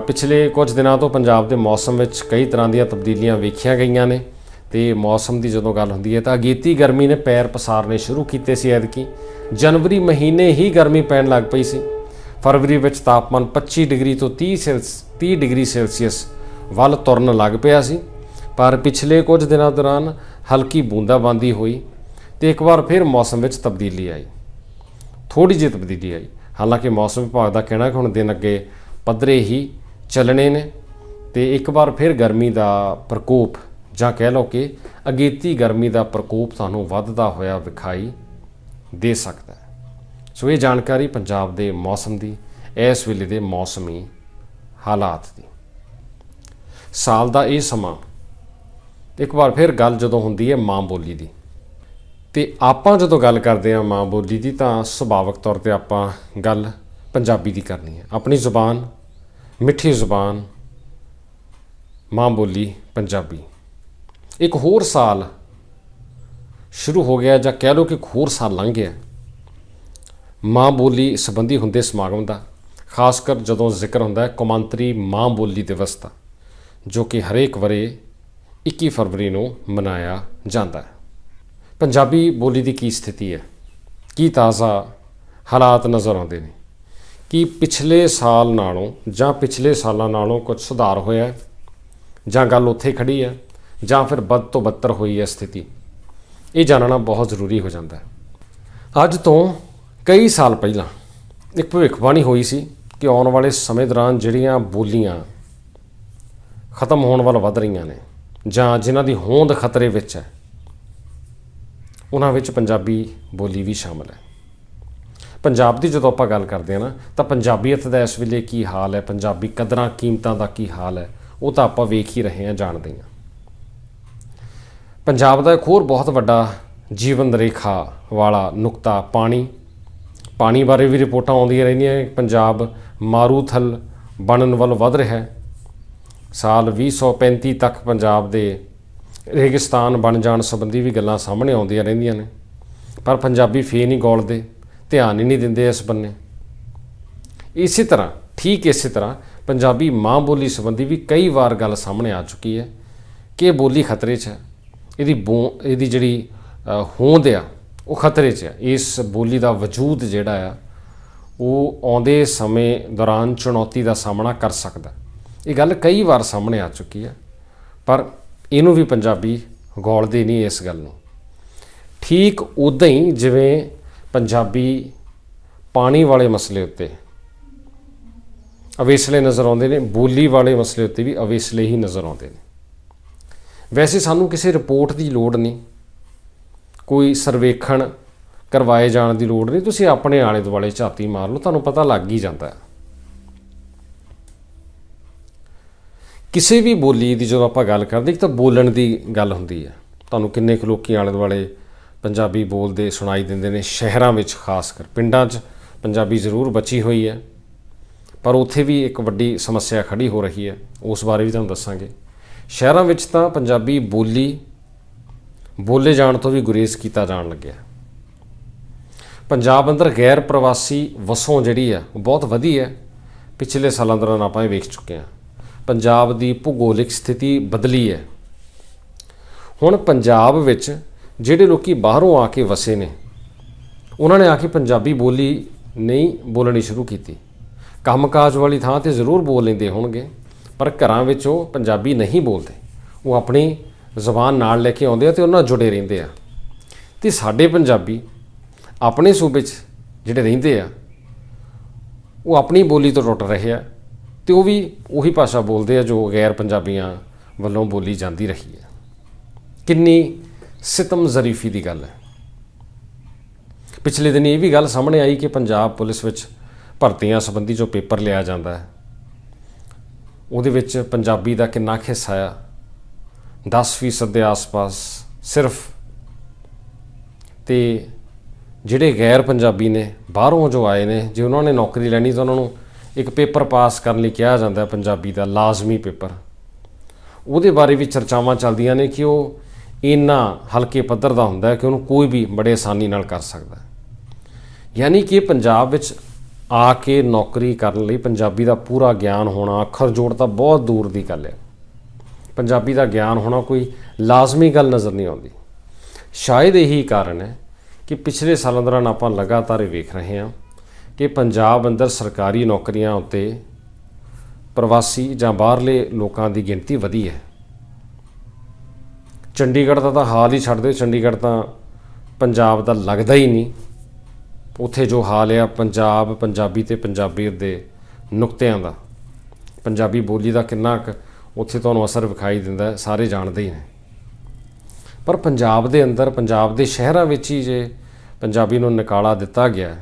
ਪਿਛਲੇ ਕੁਝ ਦਿਨਾਂ ਤੋਂ ਪੰਜਾਬ ਦੇ ਮੌਸਮ ਵਿੱਚ ਕਈ ਤਰ੍ਹਾਂ ਦੀਆਂ ਤਬਦੀਲੀਆਂ ਵੇਖੀਆਂ ਗਈਆਂ ਨੇ। ਤੇ ਮੌਸਮ ਦੀ ਜਦੋਂ ਗੱਲ ਹੁੰਦੀ ਹੈ ਤਾਂ ਅਗੇਤੀ ਗਰਮੀ ਨੇ ਪੈਰ ਪਸਾਰਨੇ ਸ਼ੁਰੂ ਕੀਤੇ ਸੀ ਐਦਕੀ ਜਨਵਰੀ ਮਹੀਨੇ ਹੀ ਗਰਮੀ ਪੈਣ ਲੱਗ ਪਈ ਸੀ। ਫਰਵਰੀ ਵਿੱਚ ਤਾਪਮਾਨ 25 ਡਿਗਰੀ ਤੋਂ 30 ਸੈਲਸ 30 ਡਿਗਰੀ ਸੈਲਸੀਅਸ ਵੱਲ ਤੁਰਨ ਲੱਗ ਪਿਆ ਸੀ। ਪਰ ਪਿਛਲੇ ਕੁਝ ਦਿਨਾਂ ਦੌਰਾਨ ਹਲਕੀ ਬੂੰਦਾਬਾਂਦੀ ਹੋਈ ਤੇ ਇੱਕ ਵਾਰ ਫਿਰ ਮੌਸਮ ਵਿੱਚ ਤਬਦੀਲੀ ਆਈ। ਥੋੜੀ ਜਿਹੀ ਤਬਦੀਲੀ ਆਈ। ਹਾਲਾਂਕਿ ਮੌਸਮ ਵਿਭਾਗ ਦਾ ਕਹਿਣਾ ਕਿ ਹੁਣ ਦਿਨ ਅੱਗੇ ਪੱਧਰੇ ਹੀ ਚੱਲਣੇ ਨੇ ਤੇ ਇੱਕ ਵਾਰ ਫਿਰ ਗਰਮੀ ਦਾ ਪ੍ਰਕੋਪ ਜਾਂ ਕਹਿ ਲਓ ਕਿ ਅਗੇਤੀ ਗਰਮੀ ਦਾ ਪ੍ਰਕੋਪ ਤੁਹਾਨੂੰ ਵੱਧਦਾ ਹੋਇਆ ਵਿਖਾਈ ਦੇ ਸਕਦਾ ਹੈ। ਸੋ ਇਹ ਜਾਣਕਾਰੀ ਪੰਜਾਬ ਦੇ ਮੌਸਮ ਦੀ, ਇਸ ਵੇਲੇ ਦੇ ਮੌਸਮੀ ਹਾਲਾਤ ਦੀ। ਸਾਲ ਦਾ ਇਹ ਸਮਾਂ, ਇੱਕ ਵਾਰ ਫਿਰ ਗੱਲ ਜਦੋਂ ਹੁੰਦੀ ਹੈ ਮਾਂ ਬੋਲੀ ਦੀ। ਤੇ ਆਪਾਂ ਜਦੋਂ ਗੱਲ ਕਰਦੇ ਹਾਂ ਮਾਂ ਬੋਲੀ ਦੀ ਤਾਂ ਸੁਭਾਵਿਕ ਤੌਰ ਤੇ ਆਪਾਂ ਗੱਲ ਪੰਜਾਬੀ ਦੀ ਕਰਨੀ ਹੈ। ਆਪਣੀ ਜ਼ੁਬਾਨ, ਮਿੱਠੀ ਜ਼ੁਬਾਨ ਮਾਂ ਬੋਲੀ ਪੰਜਾਬੀ। ਇੱਕ ਹੋਰ ਸਾਲ ਸ਼ੁਰੂ ਹੋ ਗਿਆ ਜਾਂ ਕਹਿ ਲਓ ਕਿ ਇੱਕ ਹੋਰ ਸਾਲ ਲੰਘ ਗਿਆ। ਮਾਂ ਬੋਲੀ ਸੰਬੰਧੀ ਹੁੰਦੇ ਸਮਾਗਮ ਦਾ, ਖਾਸ ਕਰ ਜਦੋਂ ਜ਼ਿਕਰ ਹੁੰਦਾ ਹੈ ਕੌਮਾਂਤਰੀ ਮਾਂ ਬੋਲੀ ਦਿਵਸ ਦਾ, ਜੋ ਕਿ ਹਰੇਕ ਵਰੇ 21 ਫਰਵਰੀ ਨੂੰ ਮਨਾਇਆ ਜਾਂਦਾ ਹੈ। ਪੰਜਾਬੀ ਬੋਲੀ ਦੀ ਕੀ ਸਥਿਤੀ ਹੈ? ਕੀ ਤਾਜ਼ਾ ਹਾਲਾਤ ਨਜ਼ਰ ਆਉਂਦੇ ਨੇ? ਕਿ ਪਿਛਲੇ ਸਾਲ ਨਾਲੋਂ ਜਾਂ ਪਿਛਲੇ ਸਾਲਾਂ ਨਾਲੋਂ ਕੁਝ ਸੁਧਾਰ ਹੋਇਆ ਹੈ? ਜਾਂ ਗੱਲ ਉੱਥੇ ਖੜੀ ਹੈ? ਜਾਂ ਫਿਰ ਵੱਧ ਤੋਂ ਬੱਤਰ ਹੋਈ ਹੈ ਸਥਿਤੀ। ਇਹ ਜਾਣਨਾ ਬਹੁਤ ਜ਼ਰੂਰੀ ਹੋ ਜਾਂਦਾ ਹੈ। ਅੱਜ ਤੋਂ ਕਈ ਸਾਲ ਪਹਿਲਾਂ ਇੱਕ ਭਵਿੱਖਬਾਣੀ ਹੋਈ ਸੀ ਕਿ ਆਉਣ ਵਾਲੇ ਸਮੇਂ ਦੌਰਾਨ ਜਿਹੜੀਆਂ ਬੋਲੀਆਂ ਖਤਮ ਹੋਣ ਵੱਲ ਵੱਧ ਰਹੀਆਂ ਨੇ ਜਾਂ ਜਿਨ੍ਹਾਂ ਦੀ ਹੋਂਦ ਖਤਰੇ ਵਿੱਚ ਹੈ, ਉਹਨਾਂ ਵਿੱਚ ਪੰਜਾਬੀ ਬੋਲੀ ਵੀ ਸ਼ਾਮਲ ਹੈ। ਪੰਜਾਬ ਦੀ ਜਦੋਂ ਆਪਾਂ ਗੱਲ ਕਰਦੇ ਹਾਂ ਨਾ, ਤਾਂ ਪੰਜਾਬੀਅਤ ਦਾ ਇਸ ਵੇਲੇ ਕੀ ਹਾਲ ਹੈ? ਪੰਜਾਬੀ ਕਦਰਾਂ ਕੀਮਤਾਂ ਦਾ ਕੀ ਹਾਲ ਹੈ? ਉਹ ਤਾਂ ਆਪਾਂ ਵੇਖ ਹੀ ਰਹੇ ਹਾਂ, ਜਾਣਦੇ ਹਾਂ। ਪੰਜਾਬ ਦਾ ਇੱਕ ਹੋਰ ਬਹੁਤ ਵੱਡਾ ਜੀਵਨ ਰੇਖਾ ਵਾਲਾ ਨੁਕਤਾ ਪਾਣੀ। ਪਾਣੀ ਬਾਰੇ ਵੀ ਰਿਪੋਰਟਾਂ ਆਉਂਦੀਆਂ ਰਹਿੰਦੀਆਂ ਪੰਜਾਬ ਮਾਰੂਥਲ ਬਣਨ ਵੱਲ ਵਧ ਰਿਹਾ ਹੈ। ਸਾਲ 2035 ਤੱਕ ਪੰਜਾਬ ਦੇ ਰੇਗਿਸਤਾਨ ਬਣ ਜਾਣ ਸੰਬੰਧੀ ਵੀ ਗੱਲਾਂ ਸਾਹਮਣੇ ਆਉਂਦੀਆਂ ਰਹਿੰਦੀਆਂ ਨੇ। ਪਰ ਪੰਜਾਬੀ ਫੇ ਨਹੀਂ ਗੋਲਦੇ, ਧਿਆਨ ਹੀ ਨਹੀਂ ਦਿੰਦੇ ਇਸ ਬੰਨੇ। ਇਸੇ ਤਰ੍ਹਾਂ, ਠੀਕ ਇਸੇ ਤਰ੍ਹਾਂ ਪੰਜਾਬੀ ਮਾਂ ਬੋਲੀ ਸੰਬੰਧੀ ਵੀ ਕਈ ਵਾਰ ਗੱਲ ਸਾਹਮਣੇ ਆ ਚੁੱਕੀ ਹੈ ਕਿ ਇਹ ਬੋਲੀ ਖਤਰੇ 'ਚ ਹੈ। ਇਹਦੀ ਬੋ, ਇਹਦੀ ਜਿਹੜੀ ਹੋਂਦ ਆ, ਉਹ ਖਤਰੇ 'ਚ ਆ। ਇਸ ਬੋਲੀ ਦਾ ਵਜੂਦ ਜਿਹੜਾ ਆ, ਉਹ ਆਉਂਦੇ ਸਮੇਂ ਦੌਰਾਨ ਚੁਣੌਤੀ ਦਾ ਸਾਹਮਣਾ ਕਰ ਸਕਦਾ ਇਹ ਗੱਲ ਕਈ ਵਾਰ ਸਾਹਮਣੇ ਆ ਚੁੱਕੀ ਹੈ ਪਰ ਇਹਨੂੰ ਵੀ ਪੰਜਾਬੀ ਗੌਲਦੇ ਨਹੀਂ ਇਸ ਗੱਲ ਨੂੰ। ਠੀਕ ਉਦਾਂ ਹੀ ਜਿਵੇਂ ਪੰਜਾਬੀ ਪਾਣੀ ਵਾਲੇ ਮਸਲੇ ਉੱਤੇ, ਅਵੇਸਲੇ ਨਜ਼ਰ ਆਉਂਦੇ ਨੇ, ਬੋਲੀ ਵਾਲੇ ਮਸਲੇ ਉੱਤੇ ਵੀ ਅਵੇਸਲੇ ਹੀ ਨਜ਼ਰ ਆਉਂਦੇ ਨੇ। ਵੈਸੇ ਸਾਨੂੰ ਕਿਸੇ ਰਿਪੋਰਟ ਦੀ ਲੋੜ ਨਹੀਂ। ਕੋਈ ਸਰਵੇਖਣ ਕਰਵਾਏ ਜਾਣ ਦੀ ਲੋੜ ਨਹੀਂ। ਤੁਸੀਂ ਆਪਣੇ ਆਲੇ ਦੁਆਲੇ ਝਾਤੀ ਮਾਰ ਲਓ, ਤੁਹਾਨੂੰ ਪਤਾ ਲੱਗ ਹੀ ਜਾਂਦਾ ਹੈ। ਕਿਸੇ ਵੀ ਬੋਲੀ ਦੀ ਜਦੋਂ ਆਪਾਂ ਗੱਲ ਕਰਦੇ, ਇੱਕ ਤਾਂ ਬੋਲਣ ਦੀ ਗੱਲ ਹੁੰਦੀ ਹੈ। ਤੁਹਾਨੂੰ ਕਿੰਨੇ ਕੁ ਲੋਕੀ ਆਲੇ ਦੁਆਲੇ ਪੰਜਾਬੀ ਬੋਲਦੇ, ਸੁਣਾਈ ਦਿੰਦੇ ਨੇ ਸ਼ਹਿਰਾਂ ਵਿੱਚ ਖਾਸ ਕਰ। ਪਿੰਡਾਂ 'ਚ ਪੰਜਾਬੀ ਜ਼ਰੂਰ ਬਚੀ ਹੋਈ ਹੈ। ਪਰ ਉੱਥੇ ਵੀ ਇੱਕ ਵੱਡੀ ਸਮੱਸਿਆ ਖੜੀ ਹੋ ਰਹੀ ਹੈ। ਉਸ ਬਾਰੇ ਵੀ ਤੁਹਾਨੂੰ ਦੱਸਾਂਗੇ। ਸ਼ਹਿਰਾਂ ਵਿੱਚ ਤਾਂ ਪੰਜਾਬੀ ਬੋਲੀ, ਬੋਲੇ ਜਾਣ ਤੋਂ ਵੀ ਗੁਰੇਜ਼ ਕੀਤਾ ਜਾਣ ਲੱਗਿਆ। ਪੰਜਾਬ ਅੰਦਰ ਗੈਰ ਪ੍ਰਵਾਸੀ ਵਸੋਂ ਜਿਹੜੀ ਹੈ ਉਹ ਬਹੁਤ ਵਧੀ ਹੈ। ਪਿਛਲੇ ਸਾਲਾਂ ਦੌਰਾਨ ਆਪਾਂ ਇਹ ਵੇਖ ਚੁੱਕੇ ਹਾਂ। ਪੰਜਾਬ ਦੀ ਭੂਗੋਲਿਕ ਸਥਿਤੀ ਬਦਲੀ ਹੈ। ਹੁਣ ਪੰਜਾਬ ਵਿੱਚ ਜਿਹੜੇ ਲੋਕੀ ਬਾਹਰੋਂ ਆ ਕੇ ਵਸੇ ਨੇ, ਉਹਨਾਂ ਨੇ ਆ ਕੇ ਪੰਜਾਬੀ ਬੋਲੀ ਨਹੀਂ ਬੋਲਣੀ ਸ਼ੁਰੂ ਕੀਤੀ। ਕੰਮਕਾਜ ਵਾਲੀ ਥਾਂ ਤੇ ਜ਼ਰੂਰ ਬੋਲ ਲੈਂਦੇ ਹੋਣਗੇ। ਪਰ ਘਰਾਂ ਵਿੱਚ ਉਹ ਪੰਜਾਬੀ ਨਹੀਂ ਬੋਲਦੇ। ਉਹ ਆਪਣੀ ਜ਼ੁਬਾਨ ਨਾਲ ਲੈ ਕੇ ਆਉਂਦੇ ਆ ਤੇ ਉਹਨਾਂ ਨਾਲ ਜੁੜੇ ਰਹਿੰਦੇ ਆ। ਤੇ ਸਾਡੇ ਪੰਜਾਬੀ ਆਪਣੇ ਸੂਬੇ 'ਚ ਜਿਹੜੇ ਰਹਿੰਦੇ ਆ, ਉਹ ਆਪਣੀ ਬੋਲੀ ਤੋਂ ਟੁੱਟ ਰਹੇ ਆ ਤੇ ਉਹ ਵੀ ਉਹੀ ਭਾਸ਼ਾ ਬੋਲਦੇ ਆ ਜੋ ਗੈਰ ਪੰਜਾਬੀਆਂ ਵੱਲੋਂ ਬੋਲੀ ਜਾਂਦੀ ਰਹੀ ਹੈ ਕਿੰਨੀ ਸਿਤਮ ਜ਼ਰੀਫੀ ਦੀ ਗੱਲ ਹੈ। ਪਿਛਲੇ ਦਿਨ ਇਹ ਵੀ ਗੱਲ ਸਾਹਮਣੇ ਆਈ ਕਿ ਪੰਜਾਬ ਪੁਲਿਸ ਵਿੱਚ ਭਰਤੀਆਂ ਸੰਬੰਧੀ ਜੋ ਪੇਪਰ ਲਿਆ ਜਾਂਦਾ ਹੈ ਉਹਦੇ ਵਿੱਚ ਪੰਜਾਬੀ ਦਾ ਕਿੰਨਾ ਕੁ ਹਿੱਸਾ ਆ? 10% ਦੇ ਆਸ-ਪਾਸ ਸਿਰਫ। ਤੇ ਜਿਹੜੇ ਗੈਰ ਪੰਜਾਬੀ ਨੇ, ਬਾਹਰੋਂ ਜੋ ਆਏ ਨੇ, ਜੇ ਉਹਨਾਂ ਨੇ ਨੌਕਰੀ ਲੈਣੀ ਤਾਂ ਉਹਨਾਂ ਨੂੰ ਇੱਕ ਪੇਪਰ ਪਾਸ ਕਰਨ ਲਈ ਕਿਹਾ ਜਾਂਦਾ ਪੰਜਾਬੀ ਦਾ, ਲਾਜ਼ਮੀ ਪੇਪਰ। ਉਹਦੇ ਬਾਰੇ ਵੀ ਚਰਚਾਵਾਂ ਚੱਲਦੀਆਂ ਨੇ ਕਿ ਉਹ ਇੰਨਾ ਹਲਕੇ ਪੱਧਰ ਦਾ ਹੁੰਦਾ ਕਿ ਉਹਨੂੰ ਕੋਈ ਵੀ ਬੜੇ ਆਸਾਨੀ ਨਾਲ ਕਰ ਸਕਦਾ। ਯਾਨੀ ਕਿ ਪੰਜਾਬ ਵਿੱਚ ਆ ਕੇ ਨੌਕਰੀ ਕਰਨ ਲਈ ਪੰਜਾਬੀ ਦਾ ਪੂਰਾ ਗਿਆਨ ਹੋਣਾ, ਅੱਖਰ ਜੋੜ ਤਾਂ ਬਹੁਤ ਦੂਰ ਦੀ ਗੱਲ ਹੈ। ਪੰਜਾਬੀ ਦਾ ਗਿਆਨ ਹੋਣਾ ਕੋਈ ਲਾਜ਼ਮੀ ਗੱਲ ਨਜ਼ਰ ਨਹੀਂ ਆਉਂਦੀ। ਸ਼ਾਇਦ ਇਹੀ ਕਾਰਨ ਹੈ ਕਿ ਪਿਛਲੇ ਸਾਲਾਂ ਦੌਰਾਨ ਆਪਾਂ ਲਗਾਤਾਰ ਇਹ ਵੇਖ ਰਹੇ ਹਾਂ ਕਿ ਪੰਜਾਬ ਅੰਦਰ ਸਰਕਾਰੀ ਨੌਕਰੀਆਂ ਉੱਤੇ ਪ੍ਰਵਾਸੀ ਜਾਂ ਬਾਹਰਲੇ ਲੋਕਾਂ ਦੀ ਗਿਣਤੀ ਵਧੀ ਹੈ। ਚੰਡੀਗੜ੍ਹ ਦਾ ਤਾਂ ਹਾਲ ਹੀ ਛੱਡ ਦਿਓ, ਚੰਡੀਗੜ੍ਹ ਤਾਂ ਪੰਜਾਬ ਦਾ ਲੱਗਦਾ ਹੀ ਨਹੀਂ। ਉੱਥੇ ਜੋ ਹਾਲ ਆ ਪੰਜਾਬ, ਪੰਜਾਬੀ ਤੇ ਪੰਜਾਬੀਅਤ ਦੇ ਨੁਕਤਿਆਂ ਦਾ। ਪੰਜਾਬੀ ਬੋਲੀ ਦਾ ਕਿੰਨਾ ਕੁ ਉੱਥੇ ਤੁਹਾਨੂੰ ਅਸਰ ਵਿਖਾਈ ਦਿੰਦਾ ਸਾਰੇ ਜਾਣਦੇ ਹੀ ਨੇ। ਪਰ ਪੰਜਾਬ ਦੇ ਅੰਦਰ, ਪੰਜਾਬ ਦੇ ਸ਼ਹਿਰਾਂ ਵਿੱਚ ਹੀ ਜੇ ਪੰਜਾਬੀ ਨੂੰ ਨਿਕਾਲਾ ਦਿੱਤਾ ਗਿਆ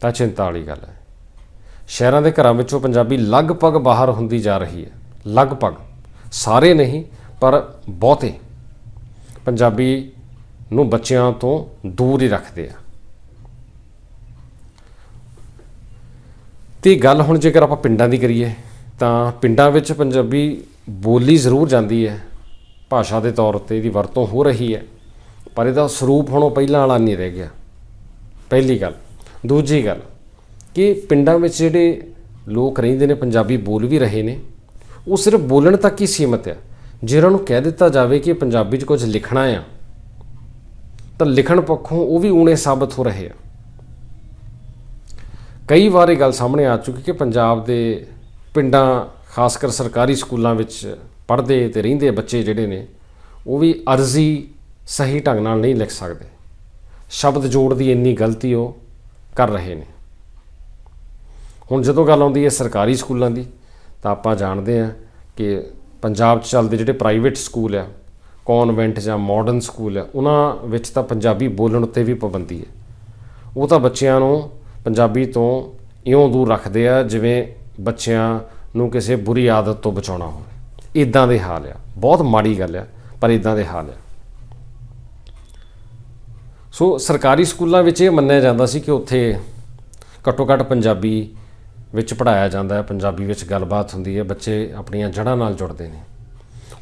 ਤਾਂ ਚਿੰਤਾ ਵਾਲੀ ਗੱਲ ਹੈ। ਸ਼ਹਿਰਾਂ ਦੇ ਘਰਾਂ ਵਿੱਚੋਂ ਪੰਜਾਬੀ ਲਗਭਗ ਬਾਹਰ ਹੁੰਦੀ ਜਾ ਰਹੀ ਹੈ। ਲਗਭਗ। ਸਾਰੇ ਨਹੀਂ, ਪਰ ਬਹੁਤੇ। ਪੰਜਾਬੀ ਨੂੰ ਬੱਚਿਆਂ ਤੋਂ ਦੂਰ ਹੀ ਰੱਖਦੇ ਆ। ਤੇ ਗੱਲ ਹੁਣ ਜੇਕਰ ਆਪਾਂ ਪਿੰਡਾਂ ਦੀ ਕਰੀਏ, ਤਾਂ ਪਿੰਡਾਂ ਵਿੱਚ ਪੰਜਾਬੀ ਬੋਲੀ ਜ਼ਰੂਰ ਜਾਂਦੀ ਹੈ। ਭਾਸ਼ਾ ਦੇ ਤੌਰ 'ਤੇ ਇਹਦੀ ਵਰਤੋਂ ਹੋ ਰਹੀ ਹੈ। ਪਰ ਇਹਦਾ ਸਰੂਪ ਹੁਣ ਉਹ ਪਹਿਲਾਂ ਵਾਲਾ ਨਹੀਂ ਰਹਿ ਗਿਆ। ਪਹਿਲੀ ਗੱਲ। ਦੂਜੀ ਗੱਲ, ਕਿ ਪਿੰਡਾਂ ਵਿੱਚ ਜਿਹੜੇ ਲੋਕ ਰਹਿੰਦੇ ਨੇ, ਪੰਜਾਬੀ ਬੋਲ ਵੀ ਰਹੇ ਨੇ, ਉਹ ਸਿਰਫ ਬੋਲਣ ਤੱਕ ਹੀ ਸੀਮਤ ਹੈ। ਜੇ ਉਹਨਾਂ ਨੂੰ ਕਹਿ ਦਿੱਤਾ ਜਾਵੇ ਕਿ ਪੰਜਾਬੀ 'ਚ ਕੁਝ ਲਿਖਣਾ ਆ, ਤਾਂ ਲਿਖਣ ਪੱਖੋਂ ਉਹ ਵੀ ਊਣੇ ਸਾਬਤ ਹੋ ਰਹੇ ਆ। ਕਈ ਵਾਰ ਇਹ ਗੱਲ ਸਾਹਮਣੇ ਆ ਚੁੱਕੀ ਕਿ ਪੰਜਾਬ ਦੇ ਪਿੰਡਾਂ ਖਾਸ ਕਰ ਸਰਕਾਰੀ ਸਕੂਲਾਂ ਵਿੱਚ ਪੜ੍ਹਦੇ ਤੇ ਰਹਿੰਦੇ ਬੱਚੇ ਜਿਹੜੇ ਨੇ, ਉਹ ਵੀ ਅਰਜ਼ੀ ਸਹੀ ਢੰਗ ਨਾਲ ਨਹੀਂ ਲਿਖ ਸਕਦੇ। ਸ਼ਬਦ ਜੋੜ ਦੀ ਇੰਨੀ ਗਲਤੀ ਉਹ ਕਰ ਰਹੇ ਨੇ। ਹੁਣ ਜਦੋਂ ਗੱਲ ਆਉਂਦੀ ਹੈ ਸਰਕਾਰੀ ਸਕੂਲਾਂ ਦੀ, ਤਾਂ ਆਪਾਂ ਜਾਣਦੇ ਹਾਂ ਕਿ ਪੰਜਾਬ 'ਚ ਚੱਲਦੇ ਜਿਹੜੇ ਪ੍ਰਾਈਵੇਟ ਸਕੂਲ ਆ, ਕਨਵੈਂਟ ਜਾਂ ਮਾਡਰਨ ਸਕੂਲ ਆ, ਉਹਨਾਂ ਵਿੱਚ ਤਾਂ ਪੰਜਾਬੀ ਬੋਲਣ ਉੱਤੇ ਵੀ ਪਾਬੰਦੀ ਹੈ। ਉਹ ਤਾਂ ਬੱਚਿਆਂ ਨੂੰ ਪੰਜਾਬੀ ਤੋਂ ਇਉਂ ਦੂਰ ਰੱਖਦੇ ਆ, ਜਿਵੇਂ ਬੱਚਿਆਂ ਨੂੰ ਕਿਸੇ ਬੁਰੀ ਆਦਤ ਤੋਂ ਬਚਾਉਣਾ ਹੋਵੇ। ਇਦਾਂ ਦੇ ਹਾਲ ਆ। ਬਹੁਤ ਮਾੜੀ ਗੱਲ ਆ, ਪਰ ਇਦਾਂ ਦੇ ਹਾਲ ਆ। ਸੋ ਸਰਕਾਰੀ ਸਕੂਲਾਂ ਵਿੱਚ ਇਹ ਮੰਨਿਆ ਜਾਂਦਾ ਸੀ ਕਿ ਉੱਥੇ ਘੱਟੋ ਘੱਟ ਪੰਜਾਬੀ ਵਿੱਚ ਪੜਾਇਆ ਜਾਂਦਾ ਹੈ। ਪੰਜਾਬੀ ਵਿੱਚ ਗੱਲਬਾਤ ਹੁੰਦੀ ਹੈ। ਬੱਚੇ ਆਪਣੀਆਂ ਜੜ੍ਹਾਂ ਨਾਲ ਜੁੜਦੇ ਨੇ।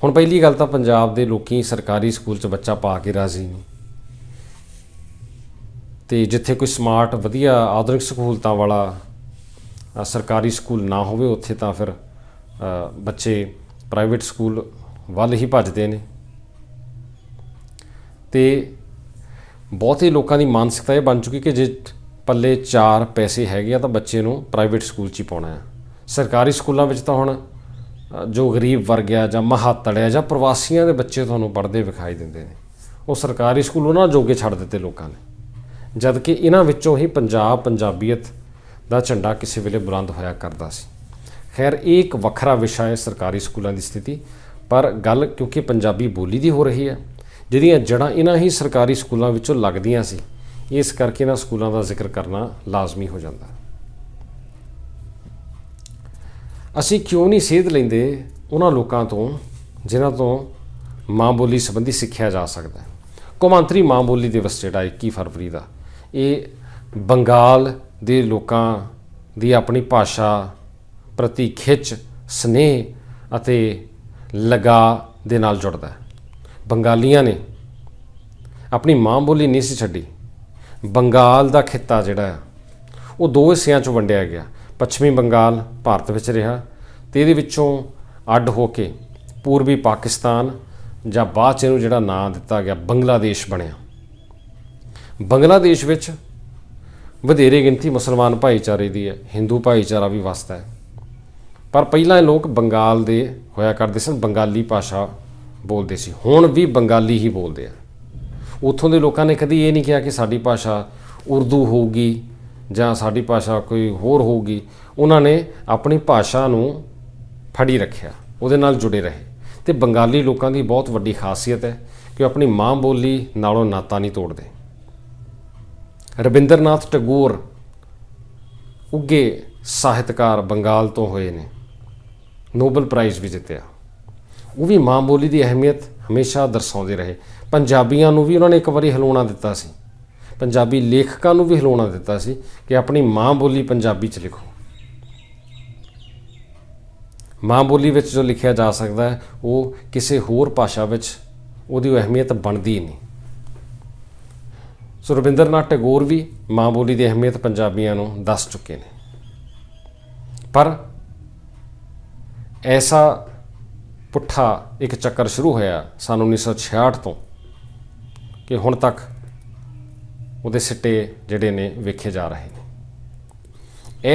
ਹੁਣ ਪਹਿਲੀ ਗੱਲ ਤਾਂ ਪੰਜਾਬ ਦੇ ਲੋਕੀ ਸਰਕਾਰੀ ਸਕੂਲ 'ਚ ਬੱਚਾ ਪਾ ਕੇ ਰਾਜ਼ੀ ਨਹੀਂ ਤੇ ਜਿੱਥੇ ਕੋਈ ਸਮਾਰਟ, ਵਧੀਆ ਆਧੁਨਿਕ ਸਹੂਲਤਾਂ ਵਾਲਾ ਸਰਕਾਰੀ ਸਕੂਲ ਨਾ ਹੋਵੇ, ਉੱਥੇ ਤਾਂ ਫਿਰ ਬੱਚੇ ਪ੍ਰਾਈਵੇਟ ਸਕੂਲ ਵੱਲ ਹੀ ਭੱਜਦੇ ਨੇ। ਤੇ ਬਹੁਤੇ ਲੋਕਾਂ ਦੀ ਮਾਨਸਿਕਤਾ ਇਹ ਬਣ ਚੁੱਕੀ ਕਿ ਜੇ ਪੱਲੇ ਚਾਰ ਪੈਸੇ ਹੈਗੇ ਆ, ਤਾਂ ਬੱਚੇ ਨੂੰ ਪ੍ਰਾਈਵੇਟ ਸਕੂਲ 'ਚ ਹੀ ਪਾਉਣਾ ਹੈ। ਸਰਕਾਰੀ ਸਕੂਲਾਂ ਵਿੱਚ ਤਾਂ ਹੁਣ ਜੋ ਗਰੀਬ ਵਰਗ ਆ, ਜਾਂ ਮਹਾਤੜ ਆ, ਜਾਂ ਪ੍ਰਵਾਸੀਆਂ ਦੇ ਬੱਚੇ ਤੁਹਾਨੂੰ ਪੜ੍ਹਦੇ ਵਿਖਾਈ ਦਿੰਦੇ ਨੇ। ਉਹ ਸਰਕਾਰੀ ਸਕੂਲ ਉਹਨਾਂ ਜੋਗੇ ਛੱਡ ਦਿੱਤੇ ਲੋਕਾਂ ਨੇ। ਜਦਕਿ ਇਹਨਾਂ ਵਿੱਚੋਂ ਹੀ ਪੰਜਾਬ ਪੰਜਾਬੀਅਤ ਦਾ ਝੰਡਾ ਕਿਸੇ ਵੇਲੇ ਬੁਲੰਦ ਹੋਇਆ ਕਰਦਾ ਸੀ। ਖੈਰ, ਇਹ ਇੱਕ ਵੱਖਰਾ ਵਿਸ਼ਾ ਹੈ ਸਰਕਾਰੀ ਸਕੂਲਾਂ ਦੀ ਸਥਿਤੀ। ਪਰ ਗੱਲ ਕਿਉਂਕਿ ਪੰਜਾਬੀ ਬੋਲੀ ਦੀ ਹੋ ਰਹੀ ਹੈ, ਜਿਹਦੀਆਂ ਜੜ੍ਹਾਂ ਇਹਨਾਂ ਹੀ ਸਰਕਾਰੀ ਸਕੂਲਾਂ ਵਿੱਚੋਂ ਲੱਗਦੀਆਂ ਸੀ, ਇਸ ਕਰਕੇ ਇਹਨਾਂ ਸਕੂਲਾਂ ਦਾ ਜ਼ਿਕਰ ਕਰਨਾ ਲਾਜ਼ਮੀ ਹੋ ਜਾਂਦਾ ਅਸੀਂ ਕਿਉਂ ਨਹੀਂ ਸੇਧ ਲੈਂਦੇ ਉਹਨਾਂ ਲੋਕਾਂ ਤੋਂ, ਜਿਨ੍ਹਾਂ ਤੋਂ ਮਾਂ ਬੋਲੀ ਸੰਬੰਧੀ ਸਿੱਖਿਆ ਜਾ ਸਕਦਾ ਹੈ? ਕੌਮਾਂਤਰੀ ਮਾਂ ਬੋਲੀ ਦਿਵਸ ਜਿਹੜਾ 21 ਫਰਵਰੀ ਦਾ ਇਹ ਬੰਗਾਲ ਦੇ ਲੋਕਾਂ ਦੀ ਆਪਣੀ ਭਾਸ਼ਾ ਪ੍ਰਤੀ ਖਿੱਚ, ਸਨੇਹ ਅਤੇ ਲਗਾ ਦੇ ਨਾਲ ਜੁੜਦਾ ਹੈ। ਬੰਗਾਲੀਆਂ ਨੇ ਆਪਣੀ ਮਾਂ ਬੋਲੀ ਨਹੀਂ ਸੀ ਛੱਡੀ। ਬੰਗਾਲ ਦਾ ਖਿੱਤਾ ਜਿਹੜਾ ਉਹ ਦੋ ਹਿੱਸਿਆਂ 'ਚ ਵੰਡਿਆ ਗਿਆ। ਪੱਛਮੀ ਬੰਗਾਲ ਭਾਰਤ ਵਿੱਚ ਰਿਹਾ ਤੇ ਇਹਦੇ ਵਿੱਚੋਂ ਅੱਡ ਹੋ ਕੇ ਪੂਰਬੀ ਪਾਕਿਸਤਾਨ ਜਾਂ ਬਾਅਦ 'ਚ ਇਹਨੂੰ ਜਿਹੜਾ ਨਾਂ ਦਿੱਤਾ ਗਿਆ, ਬੰਗਲਾਦੇਸ਼ ਬਣਿਆ। ਬੰਗਲਾਦੇਸ਼ ਵਿੱਚ ਵਧੇਰੇ ਗਿਣਤੀ ਮੁਸਲਮਾਨ ਭਾਈਚਾਰੇ ਦੀ ਹੈ, ਹਿੰਦੂ ਭਾਈਚਾਰਾ ਵੀ ਵਸਦਾ ਹੈ। ਪਰ ਪਹਿਲਾਂ ਇਹ ਲੋਕ ਬੰਗਾਲ ਦੇ ਹੋਇਆ ਕਰਦੇ ਸਨ, ਬੰਗਾਲੀ ਭਾਸ਼ਾ ਬੋਲਦੇ ਸੀ। ਹੁਣ ਵੀ ਬੰਗਾਲੀ ਹੀ ਬੋਲਦੇ ਆ। ਉੱਥੋਂ ਦੇ ਲੋਕਾਂ ਨੇ ਕਦੀ ਇਹ ਨਹੀਂ ਕਿਹਾ ਕਿ ਸਾਡੀ ਭਾਸ਼ਾ ਉਰਦੂ ਹੋਊਗੀ ਜਾਂ ਸਾਡੀ ਭਾਸ਼ਾ ਕੋਈ ਹੋਰ ਹੋਊਗੀ। ਉਹਨਾਂ ਨੇ ਆਪਣੀ ਭਾਸ਼ਾ ਨੂੰ ਫੜੀ ਰੱਖਿਆ, ਉਹਦੇ ਨਾਲ ਜੁੜੇ ਰਹੇ। ਤੇ ਬੰਗਾਲੀ ਲੋਕਾਂ ਦੀ ਬਹੁਤ ਵੱਡੀ ਖਾਸੀਅਤ ਹੈ ਕਿ ਉਹ ਆਪਣੀ ਮਾਂ ਬੋਲੀ ਨਾਲੋਂ ਨਾਤਾ ਨਹੀਂ ਤੋੜਦੇ। ਰਵਿੰਦਰਨਾਥ ਟੈਗੋਰ ਉੱਗੇ ਸਾਹਿਤਕਾਰ ਬੰਗਾਲ ਤੋਂ ਹੋਏ ਨੇ। ਨੋਬਲ ਪ੍ਰਾਈਜ਼ ਵੀ ਜਿੱਤਿਆ। ਉਹ ਵੀ ਮਾਂ ਬੋਲੀ ਦੀ ਅਹਿਮੀਅਤ ਹਮੇਸ਼ਾ ਦਰਸਾਉਂਦੇ ਰਹੇ। ਪੰਜਾਬੀਆਂ ਨੂੰ ਵੀ ਉਹਨਾਂ ਨੇ ਇੱਕ ਵਾਰੀ ਹਿਲਾਉਣਾ ਦਿੱਤਾ ਸੀ। ਪੰਜਾਬੀ ਲੇਖਕਾਂ ਨੂੰ ਵੀ ਹਿਲਾਉਣਾ ਦਿੱਤਾ ਸੀ ਕਿ ਆਪਣੀ ਮਾਂ ਬੋਲੀ ਪੰਜਾਬੀ ਚ ਲਿਖੋ। ਮਾਂ ਬੋਲੀ ਵਿੱਚ ਜੋ ਲਿਖਿਆ ਜਾ ਸਕਦਾ ਹੈ, ਉਹ ਕਿਸੇ ਹੋਰ ਭਾਸ਼ਾ ਵਿੱਚ ਉਹਦੀ ਅਹਿਮੀਅਤ ਬਣਦੀ ਹੀ ਨਹੀਂ। ਸੋ ਰਵਿੰਦਰਨਾਥ ਟੈਗੋਰ ਵੀ ਮਾਂ ਬੋਲੀ ਦੀ ਅਹਿਮੀਅਤ ਪੰਜਾਬੀਆਂ ਨੂੰ ਦੱਸ ਚੁੱਕੇ ਨੇ। ਪਰ ਐਸਾ ਪੁੱਠਾ ਇੱਕ ਚੱਕਰ ਸ਼ੁਰੂ ਹੋਇਆ ਸਨ 1966 ਤੋਂ ਕਿ ਹੁਣ ਤੱਕ ਉਹਦੇ ਸਿੱਟੇ ਜਿਹੜੇ ਨੇ ਵੇਖੇ ਜਾ ਰਹੇ ਨੇ।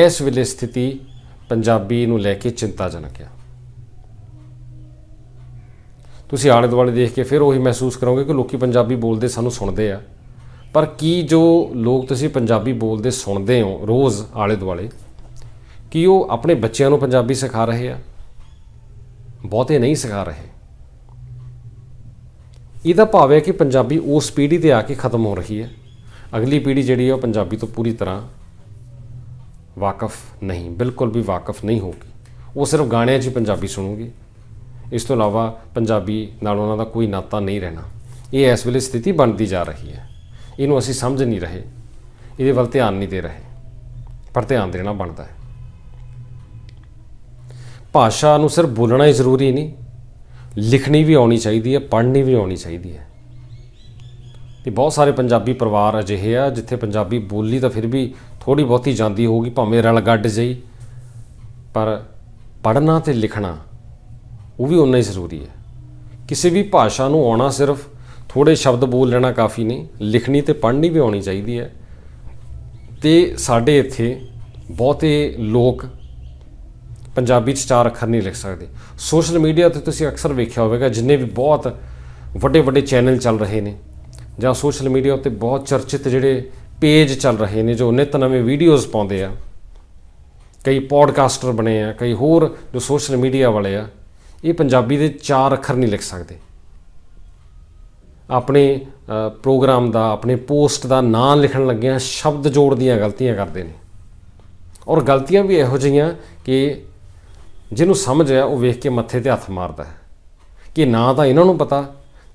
ਇਸ ਵੇਲੇ ਸਥਿਤੀ ਪੰਜਾਬੀ ਨੂੰ ਲੈ ਕੇ ਚਿੰਤਾਜਨਕ ਹੈ ਤੁਸੀਂ ਆਲੇ ਦੁਆਲੇ ਦੇਖ ਕੇ ਫਿਰ ਉਹੀ ਮਹਿਸੂਸ ਕਰੋਗੇ ਕਿ ਲੋਕੀ ਪੰਜਾਬੀ ਬੋਲਦੇ ਸਾਨੂੰ ਸੁਣਦੇ ਆ। ਪਰ ਕੀ ਜੋ ਲੋਕ ਤੁਸੀਂ ਪੰਜਾਬੀ ਬੋਲਦੇ ਸੁਣਦੇ ਹੋ ਰੋਜ਼ ਆਲੇ ਦੁਆਲੇ, ਕੀ ਉਹ ਆਪਣੇ ਬੱਚਿਆਂ ਨੂੰ ਪੰਜਾਬੀ ਸਿਖਾ ਰਹੇ ਆ? ਬਹੁਤੇ ਨਹੀਂ ਸਿਖਾ ਰਹੇ। ਇਹਦਾ ਭਾਵ ਹੈ ਕਿ ਪੰਜਾਬੀ ਉਸ ਪੀੜ੍ਹੀ ਤੇ ਆ ਕੇ ਖਤਮ ਹੋ ਰਹੀ ਹੈ। ਅਗਲੀ ਪੀੜ੍ਹੀ ਜਿਹੜੀ ਹੈ ਉਹ ਪੰਜਾਬੀ ਤੋਂ ਪੂਰੀ ਤਰ੍ਹਾਂ ਵਾਕਫ ਨਹੀਂ, ਬਿਲਕੁਲ ਵੀ ਵਾਕਫ ਨਹੀਂ ਹੋਊਗੀ। ਉਹ ਸਿਰਫ ਗਾਣਿਆਂ 'ਚ ਹੀ ਪੰਜਾਬੀ ਸੁਣੂਗੀ। ਇਸ ਤੋਂ ਇਲਾਵਾ ਪੰਜਾਬੀ ਨਾਲ ਉਹਨਾਂ ਦਾ ਕੋਈ ਨਾਤਾ ਨਹੀਂ ਰਹਿਣਾ। ਇਹ ਇਸ ਵੇਲੇ ਸਥਿਤੀ ਬਣਦੀ ਜਾ ਰਹੀ ਹੈ। ਇਹਨੂੰ ਅਸੀਂ ਸਮਝ ਨਹੀਂ ਰਹੇ। ਇਹਦੇ ਵੱਲ ਧਿਆਨ ਨਹੀਂ ਦੇ ਰਹੇ। ਪਰ ਧਿਆਨ ਦੇਣਾ ਬਣਦਾ ਹੈ। ਭਾਸ਼ਾ ਨੂੰ ਸਿਰਫ ਬੋਲਣਾ ਹੀ ਜ਼ਰੂਰੀ ਨਹੀਂ। ਲਿਖਣੀ ਵੀ ਆਉਣੀ ਚਾਹੀਦੀ ਹੈ, ਪੜ੍ਹਨੀ ਵੀ ਆਉਣੀ ਚਾਹੀਦੀ ਹੈ। ਤੇ ਬਹੁਤ ਸਾਰੇ ਪੰਜਾਬੀ ਪਰਿਵਾਰ ਅਜਿਹੇ ਆ, ਜਿੱਥੇ ਪੰਜਾਬੀ ਬੋਲੀ ਤਾਂ ਫਿਰ ਵੀ ਥੋੜੀ ਬਹੁਤੀ ਜਾਂਦੀ ਹੋਊਗੀ, ਭਾਵੇਂ ਰਲ ਗੱਡ ਜਈ। ਪਰ ਪੜ੍ਹਨਾ ਤੇ ਲਿਖਣਾ, ਉਹ ਵੀ ਉਨਾ ਹੀ ਜ਼ਰੂਰੀ ਹੈ। ਕਿਸੇ ਵੀ ਭਾਸ਼ਾ ਨੂੰ ਆਉਣਾ ਸਿਰਫ ਥੋੜੇ ਸ਼ਬਦ ਬੋਲ ਲੈਣਾ ਕਾਫੀ ਨਹੀਂ, ਲਿਖਣੀ ਤੇ ਪੜ੍ਹਨੀ ਵੀ ਆਉਣੀ ਚਾਹੀਦੀ ਹੈ। ਤੇ ਸਾਡੇ ਇੱਥੇ ਬਹੁਤੇ ਲੋਕ ਪੰਜਾਬੀ 'ਚ ਚਾਰ ਅੱਖਰ ਨਹੀਂ ਲਿਖ ਸਕਦੇ। ਸੋਸ਼ਲ ਮੀਡੀਆ ਤੇ ਤੁਸੀਂ ਅਕਸਰ ਵੇਖਿਆ ਹੋਵੇਗਾ, ਜਿੰਨੇ ਵੀ ਬਹੁਤ ਵੱਡੇ ਵੱਡੇ ਚੈਨਲ ਚੱਲ ਰਹੇ ਨੇ, ਜਾਂ ਸੋਸ਼ਲ ਮੀਡੀਆ ਉੱਤੇ ਬਹੁਤ ਚਰਚਿਤ ਜਿਹੜੇ ਪੇਜ ਚੱਲ ਰਹੇ ਨੇ, ਜੋ ਨਿਤ ਨਵੇਂ ਵੀਡੀਓਜ਼ ਪਾਉਂਦੇ ਆ, ਕਈ ਪੋਡਕਾਸਟਰ ਬਣੇ ਆ, ਕਈ ਹੋਰ ਜੋ ਸੋਸ਼ਲ ਮੀਡੀਆ ਵਾਲੇ ਆ, ਇਹ ਪੰਜਾਬੀ ਦੇ ਚਾਰ ਅੱਖਰ ਨਹੀਂ ਲਿਖ ਸਕਦੇ। ਆਪਣੇ ਪ੍ਰੋਗਰਾਮ ਦਾ, ਆਪਣੇ ਪੋਸਟ ਦਾ ਨਾਂ ਲਿਖਣ ਲੱਗਿਆਂ ਸ਼ਬਦ ਜੋੜ ਦੀਆਂ ਗਲਤੀਆਂ ਕਰਦੇ ਨੇ। ਔਰ ਗਲਤੀਆਂ ਵੀ ਇਹੋ ਜਿਹੀਆਂ ਕਿ ਜਿਹਨੂੰ ਸਮਝ ਆ ਉਹ ਵੇਖ ਕੇ ਮੱਥੇ ਤੇ ਹੱਥ ਮਾਰਦਾ ਹੈ। ਕਿ ਨਾ ਤਾਂ ਇਹਨਾਂ ਨੂੰ ਪਤਾ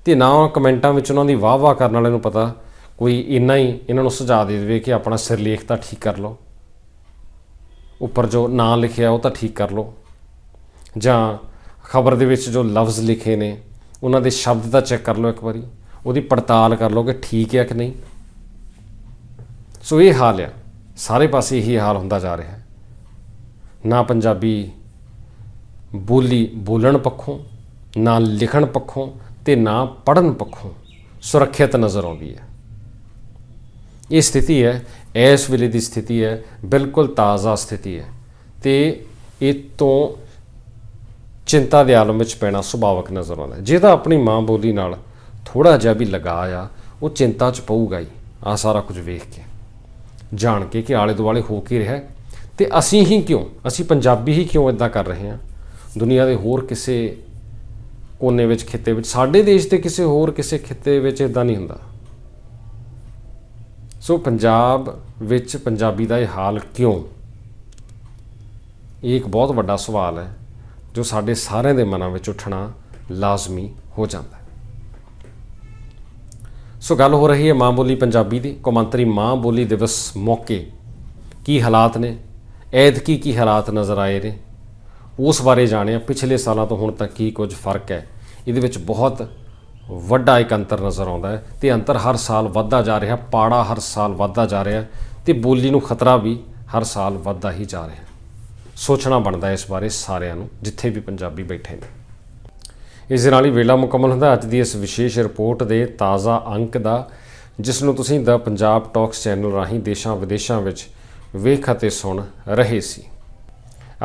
ਤੇ ਨਾ ਕਮੈਂਟਾਂ ਵਿੱਚ ਉਹਨਾਂ ਦੀ ਵਾਹ-ਵਾਹ ਕਰਨ ਵਾਲਿਆਂ ਨੂੰ ਪਤਾ। ਕੋਈ ਇੰਨਾ ਹੀ ਇਹਨਾਂ ਨੂੰ ਸੁਝਾਅ ਦੇ ਦੇਵੇ ਕਿ ਆਪਣਾ ਸਿਰਲੇਖ ਤਾਂ ਠੀਕ ਕਰ ਲਓ। ਉੱਪਰ ਜੋ ਨਾਂ ਲਿਖਿਆ, ਉਹ ਤਾਂ ਠੀਕ ਕਰ ਲਓ। ਜਾਂ ਖਬਰ ਦੇ ਵਿੱਚ ਜੋ ਲਫ਼ਜ਼ ਲਿਖੇ ਨੇ, ਉਹਨਾਂ ਦੇ ਸ਼ਬਦ ਤਾਂ ਚੈੱਕ ਕਰ ਲਓ ਇੱਕ ਵਾਰੀ। ਉਹਦੀ ਪੜਤਾਲ ਕਰ ਲਓ ਕਿ ਠੀਕ ਹੈ ਕਿ ਨਹੀਂ। ਸੋ ਇਹ ਹਾਲ ਆ। ਸਾਰੇ ਪਾਸੇ ਇਹੀ ਹਾਲ ਹੁੰਦਾ ਜਾ ਰਿਹਾ ਹੈ। ਨਾ ਪੰਜਾਬੀ ਬੋਲੀ ਬੋਲਣ ਪੱਖੋਂ, ਨਾ ਲਿਖਣ ਪੱਖੋਂ ਤੇ ਨਾ ਪੜਨ ਪੱਖੋਂ ਸੁਰੱਖਿਅਤ ਨਜ਼ਰ ਆਉਂਦੀ ਹੈ। ਇਹ ਸਥਿਤੀ ਹੈ, ਇਸ ਵੇਲੇ ਦੀ ਸਥਿਤੀ ਹੈ, ਬਿਲਕੁਲ ਤਾਜ਼ਾ ਸਥਿਤੀ ਹੈ ਤੇ ਇਹ ਤੋਂ ਚਿੰਤਾ ਦੇ ਆਲਮ ਵਿੱਚ ਪੈਣਾ ਸੁਭਾਵਕ ਨਜ਼ਰ ਆਉਂਦਾ ਜਿਹਦਾ ਆਪਣੀ ਮਾਂ ਬੋਲੀ ਨਾਲ ਥੋੜਾ ਜਿਹਾ ਵੀ ਲਗਾ ਆ, ਉਹ ਚਿੰਤਾ 'ਚ ਪਊਗਾ ਹੀ ਆ ਸਾਰਾ ਕੁਝ ਵੇਖ ਕੇ। ਜਾਣ ਕੇ ਕਿ ਆਲੇ ਦੁਆਲੇ ਹੋ ਕੀ ਰਿਹਾ ਹੈ ਤੇ ਅਸੀਂ ਹੀ ਕਿਉਂ, ਅਸੀਂ ਪੰਜਾਬੀ ਹੀ ਕਿਉਂ ਇਦਾਂ ਕਰ ਰਹੇ ਹਾਂ? ਦੁਨੀਆ ਦੇ ਹੋਰ ਕਿਸੇ ਕੋਨੇ ਵਿੱਚ, ਖਿੱਤੇ ਵਿੱਚ, ਸਾਡੇ ਦੇਸ਼ ਦੇ ਕਿਸੇ ਹੋਰ ਕਿਸੇ ਖਿੱਤੇ ਵਿੱਚ ਇਦਾਂ ਨਹੀਂ ਹੁੰਦਾ। ਸੋ ਪੰਜਾਬ ਵਿੱਚ ਪੰਜਾਬੀ ਦਾ ਇਹ ਹਾਲ ਕਿਉਂ? ਇਹ ਇੱਕ ਬਹੁਤ ਵੱਡਾ ਸਵਾਲ ਹੈ ਜੋ ਸਾਡੇ ਸਾਰਿਆਂ ਦੇ ਮਨਾਂ ਵਿੱਚ ਉੱਠਣਾ ਲਾਜ਼ਮੀ ਹੋ ਜਾਂਦਾ ਹੈ। ਸੋ ਗੱਲ ਹੋ ਰਹੀ ਹੈ ਮਾਂ ਬੋਲੀ ਪੰਜਾਬੀ ਦੀ। ਕੌਮਾਂਤਰੀ ਮਾਂ ਬੋਲੀ ਦਿਵਸ ਮੌਕੇ ਕੀ ਹਾਲਾਤ ਨੇ? ਐਤਕੀ ਕੀ ਹਾਲਾਤ ਨਜ਼ਰ ਆਏ ਨੇ? ਉਸ ਬਾਰੇ ਜਾਣਿਆ। ਪਿਛਲੇ ਸਾਲਾਂ ਤੋਂ ਹੁਣ ਤੱਕ ਕੀ ਕੁਝ ਫ਼ਰਕ ਹੈ? ਇਹਦੇ ਵਿੱਚ ਬਹੁਤ ਵੱਡਾ ਇੱਕ ਅੰਤਰ ਨਜ਼ਰ ਆਉਂਦਾ ਹੈ ਤੇ ਅੰਤਰ ਹਰ ਸਾਲ ਵੱਧਦਾ ਜਾ ਰਿਹਾ, ਪਾੜਾ ਹਰ ਸਾਲ ਵੱਧਦਾ ਜਾ ਰਿਹਾ ਤੇ ਬੋਲੀ ਨੂੰ ਖਤਰਾ ਵੀ ਹਰ ਸਾਲ ਵੱਧਦਾ ਹੀ ਜਾ ਰਿਹਾ। ਸੋਚਣਾ ਬਣਦਾ ਇਸ ਬਾਰੇ ਸਾਰਿਆਂ ਨੂੰ, ਜਿੱਥੇ ਵੀ ਪੰਜਾਬੀ ਬੈਠੇ ਨੇ। ਇਸ ਦੇ ਨਾਲ ਹੀ ਵੇਲਾ ਮੁਕੰਮਲ ਹੁੰਦਾ। ਅੱਜ ਦੀ ਇਸ ਵਿਸ਼ੇਸ਼ ਰਿਪੋਰਟ ਦੇ ਤਾਜ਼ਾ ਅੰਕ ਦਾ, ਜਿਸ ਨੂੰ ਤੁਸੀਂ ਦਾ ਪੰਜਾਬ ਟਾਕਸ ਚੈਨਲ ਰਾਹੀਂ ਦੇਸ਼ਾਂ ਵਿਦੇਸ਼ਾਂ ਵਿੱਚ ਵੇਖ ਅਤੇ ਸੁਣ ਰਹੇ ਸੀ।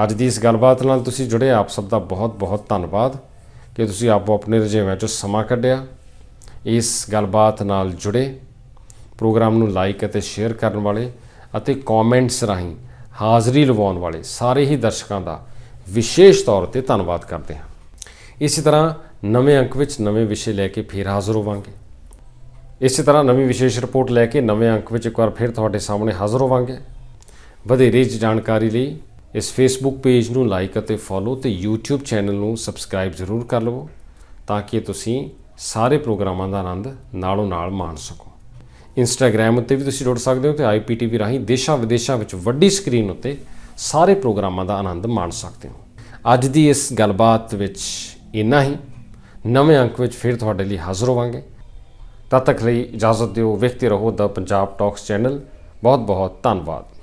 ਅੱਜ ਦੀ ਇਸ ਗੱਲਬਾਤ ਨਾਲ ਤੁਸੀਂ ਜੁੜੇ। ਆਪ ਸਭ ਦਾ ਬਹੁਤ-ਬਹੁਤ ਧੰਨਵਾਦ। ਕਿ ਤੁਸੀਂ ਆਪੋ ਆਪਣੇ ਰੁਝੇਵਿਆਂ 'ਚੋਂ ਸਮਾਂ ਕੱਢਿਆ, ਇਸ ਗੱਲਬਾਤ ਨਾਲ ਜੁੜੇ। ਪ੍ਰੋਗਰਾਮ ਨੂੰ ਲਾਈਕ ਅਤੇ ਸ਼ੇਅਰ ਕਰਨ ਵਾਲੇ ਅਤੇ ਕਮੈਂਟਸ ਰਾਹੀਂ ਹਾਜ਼ਰੀ ਲਵਾਉਣ ਵਾਲੇ ਸਾਰੇ ਹੀ ਦਰਸ਼ਕਾਂ ਦਾ ਵਿਸ਼ੇਸ਼ ਤੌਰ ਤੇ ਧੰਨਵਾਦ ਕਰਦੇ ਹਾਂ। ਇਸੇ ਤਰ੍ਹਾਂ ਨਵੇਂ ਅੰਕ ਵਿੱਚ ਨਵੇਂ ਵਿਸ਼ੇ ਲੈ ਕੇ ਫੇਰ ਹਾਜ਼ਰ ਹੋਵਾਂਗੇ। ਇਸੇ ਤਰ੍ਹਾਂ ਨਵੀਂ ਵਿਸ਼ੇਸ਼ ਰਿਪੋਰਟ ਲੈ ਕੇ ਨਵੇਂ ਅੰਕ ਵਿੱਚ ਇੱਕ ਵਾਰ ਫਿਰ ਤੁਹਾਡੇ ਸਾਹਮਣੇ ਹਾਜ਼ਰ ਹੋਵਾਂਗੇ। ਵਧੇਰੇ ਜਾਣਕਾਰੀ ਲਈ ਇਸ ਫੇਸਬੁੱਕ ਪੇਜ ਨੂੰ ਲਾਈਕ ਅਤੇ ਫੋਲੋ ਤੇ YouTube ਚੈਨਲ ਨੂੰ ਸਬਸਕ੍ਰਾਈਬ ਜ਼ਰੂਰ ਕਰ ਲਵੋ ਤਾਂ ਕਿ ਤੁਸੀਂ ਸਾਰੇ ਪ੍ਰੋਗਰਾਮਾਂ ਦਾ ਆਨੰਦ ਨਾਲੋਂ ਨਾਲ ਮਾਣ ਸਕੋ। ਇੰਸਟਾਗ੍ਰam ਉੱਤੇ ਵੀ ਤੁਸੀਂ ਜੁੜ ਸਕਦੇ ਹੋ ਤੇ IPTV ਰਾਹੀਂ ਦੇਸ਼ਾਂ ਵਿਦੇਸ਼ਾਂ ਵਿੱਚ ਵੱਡੀ ਸਕਰੀਨ ਉੱਤੇ ਸਾਰੇ ਪ੍ਰੋਗਰਾਮਾਂ ਦਾ ਆਨੰਦ ਮਾਣ ਸਕਦੇ ਹੋ। ਅੱਜ ਦੀ ਇਸ ਗੱਲਬਾਤ ਵਿੱਚ ਇੰਨਾ ਹੀ। ਨਵੇਂ ਅੰਕ ਵਿੱਚ ਫਿਰ ਤੁਹਾਡੇ ਲਈ ਹਾਜ਼ਰ ਹੋਵਾਂਗੇ। ਤਦ ਤੱਕ ਲਈ ਇਜਾਜ਼ਤ ਦਿਓ। ਵੇਖਦੇ ਰਹੋ ਦਾ ਪੰਜਾਬ ਟਾਕਸ ਚੈਨਲ। ਬਹੁਤ ਬਹੁਤ ਧੰਨਵਾਦ।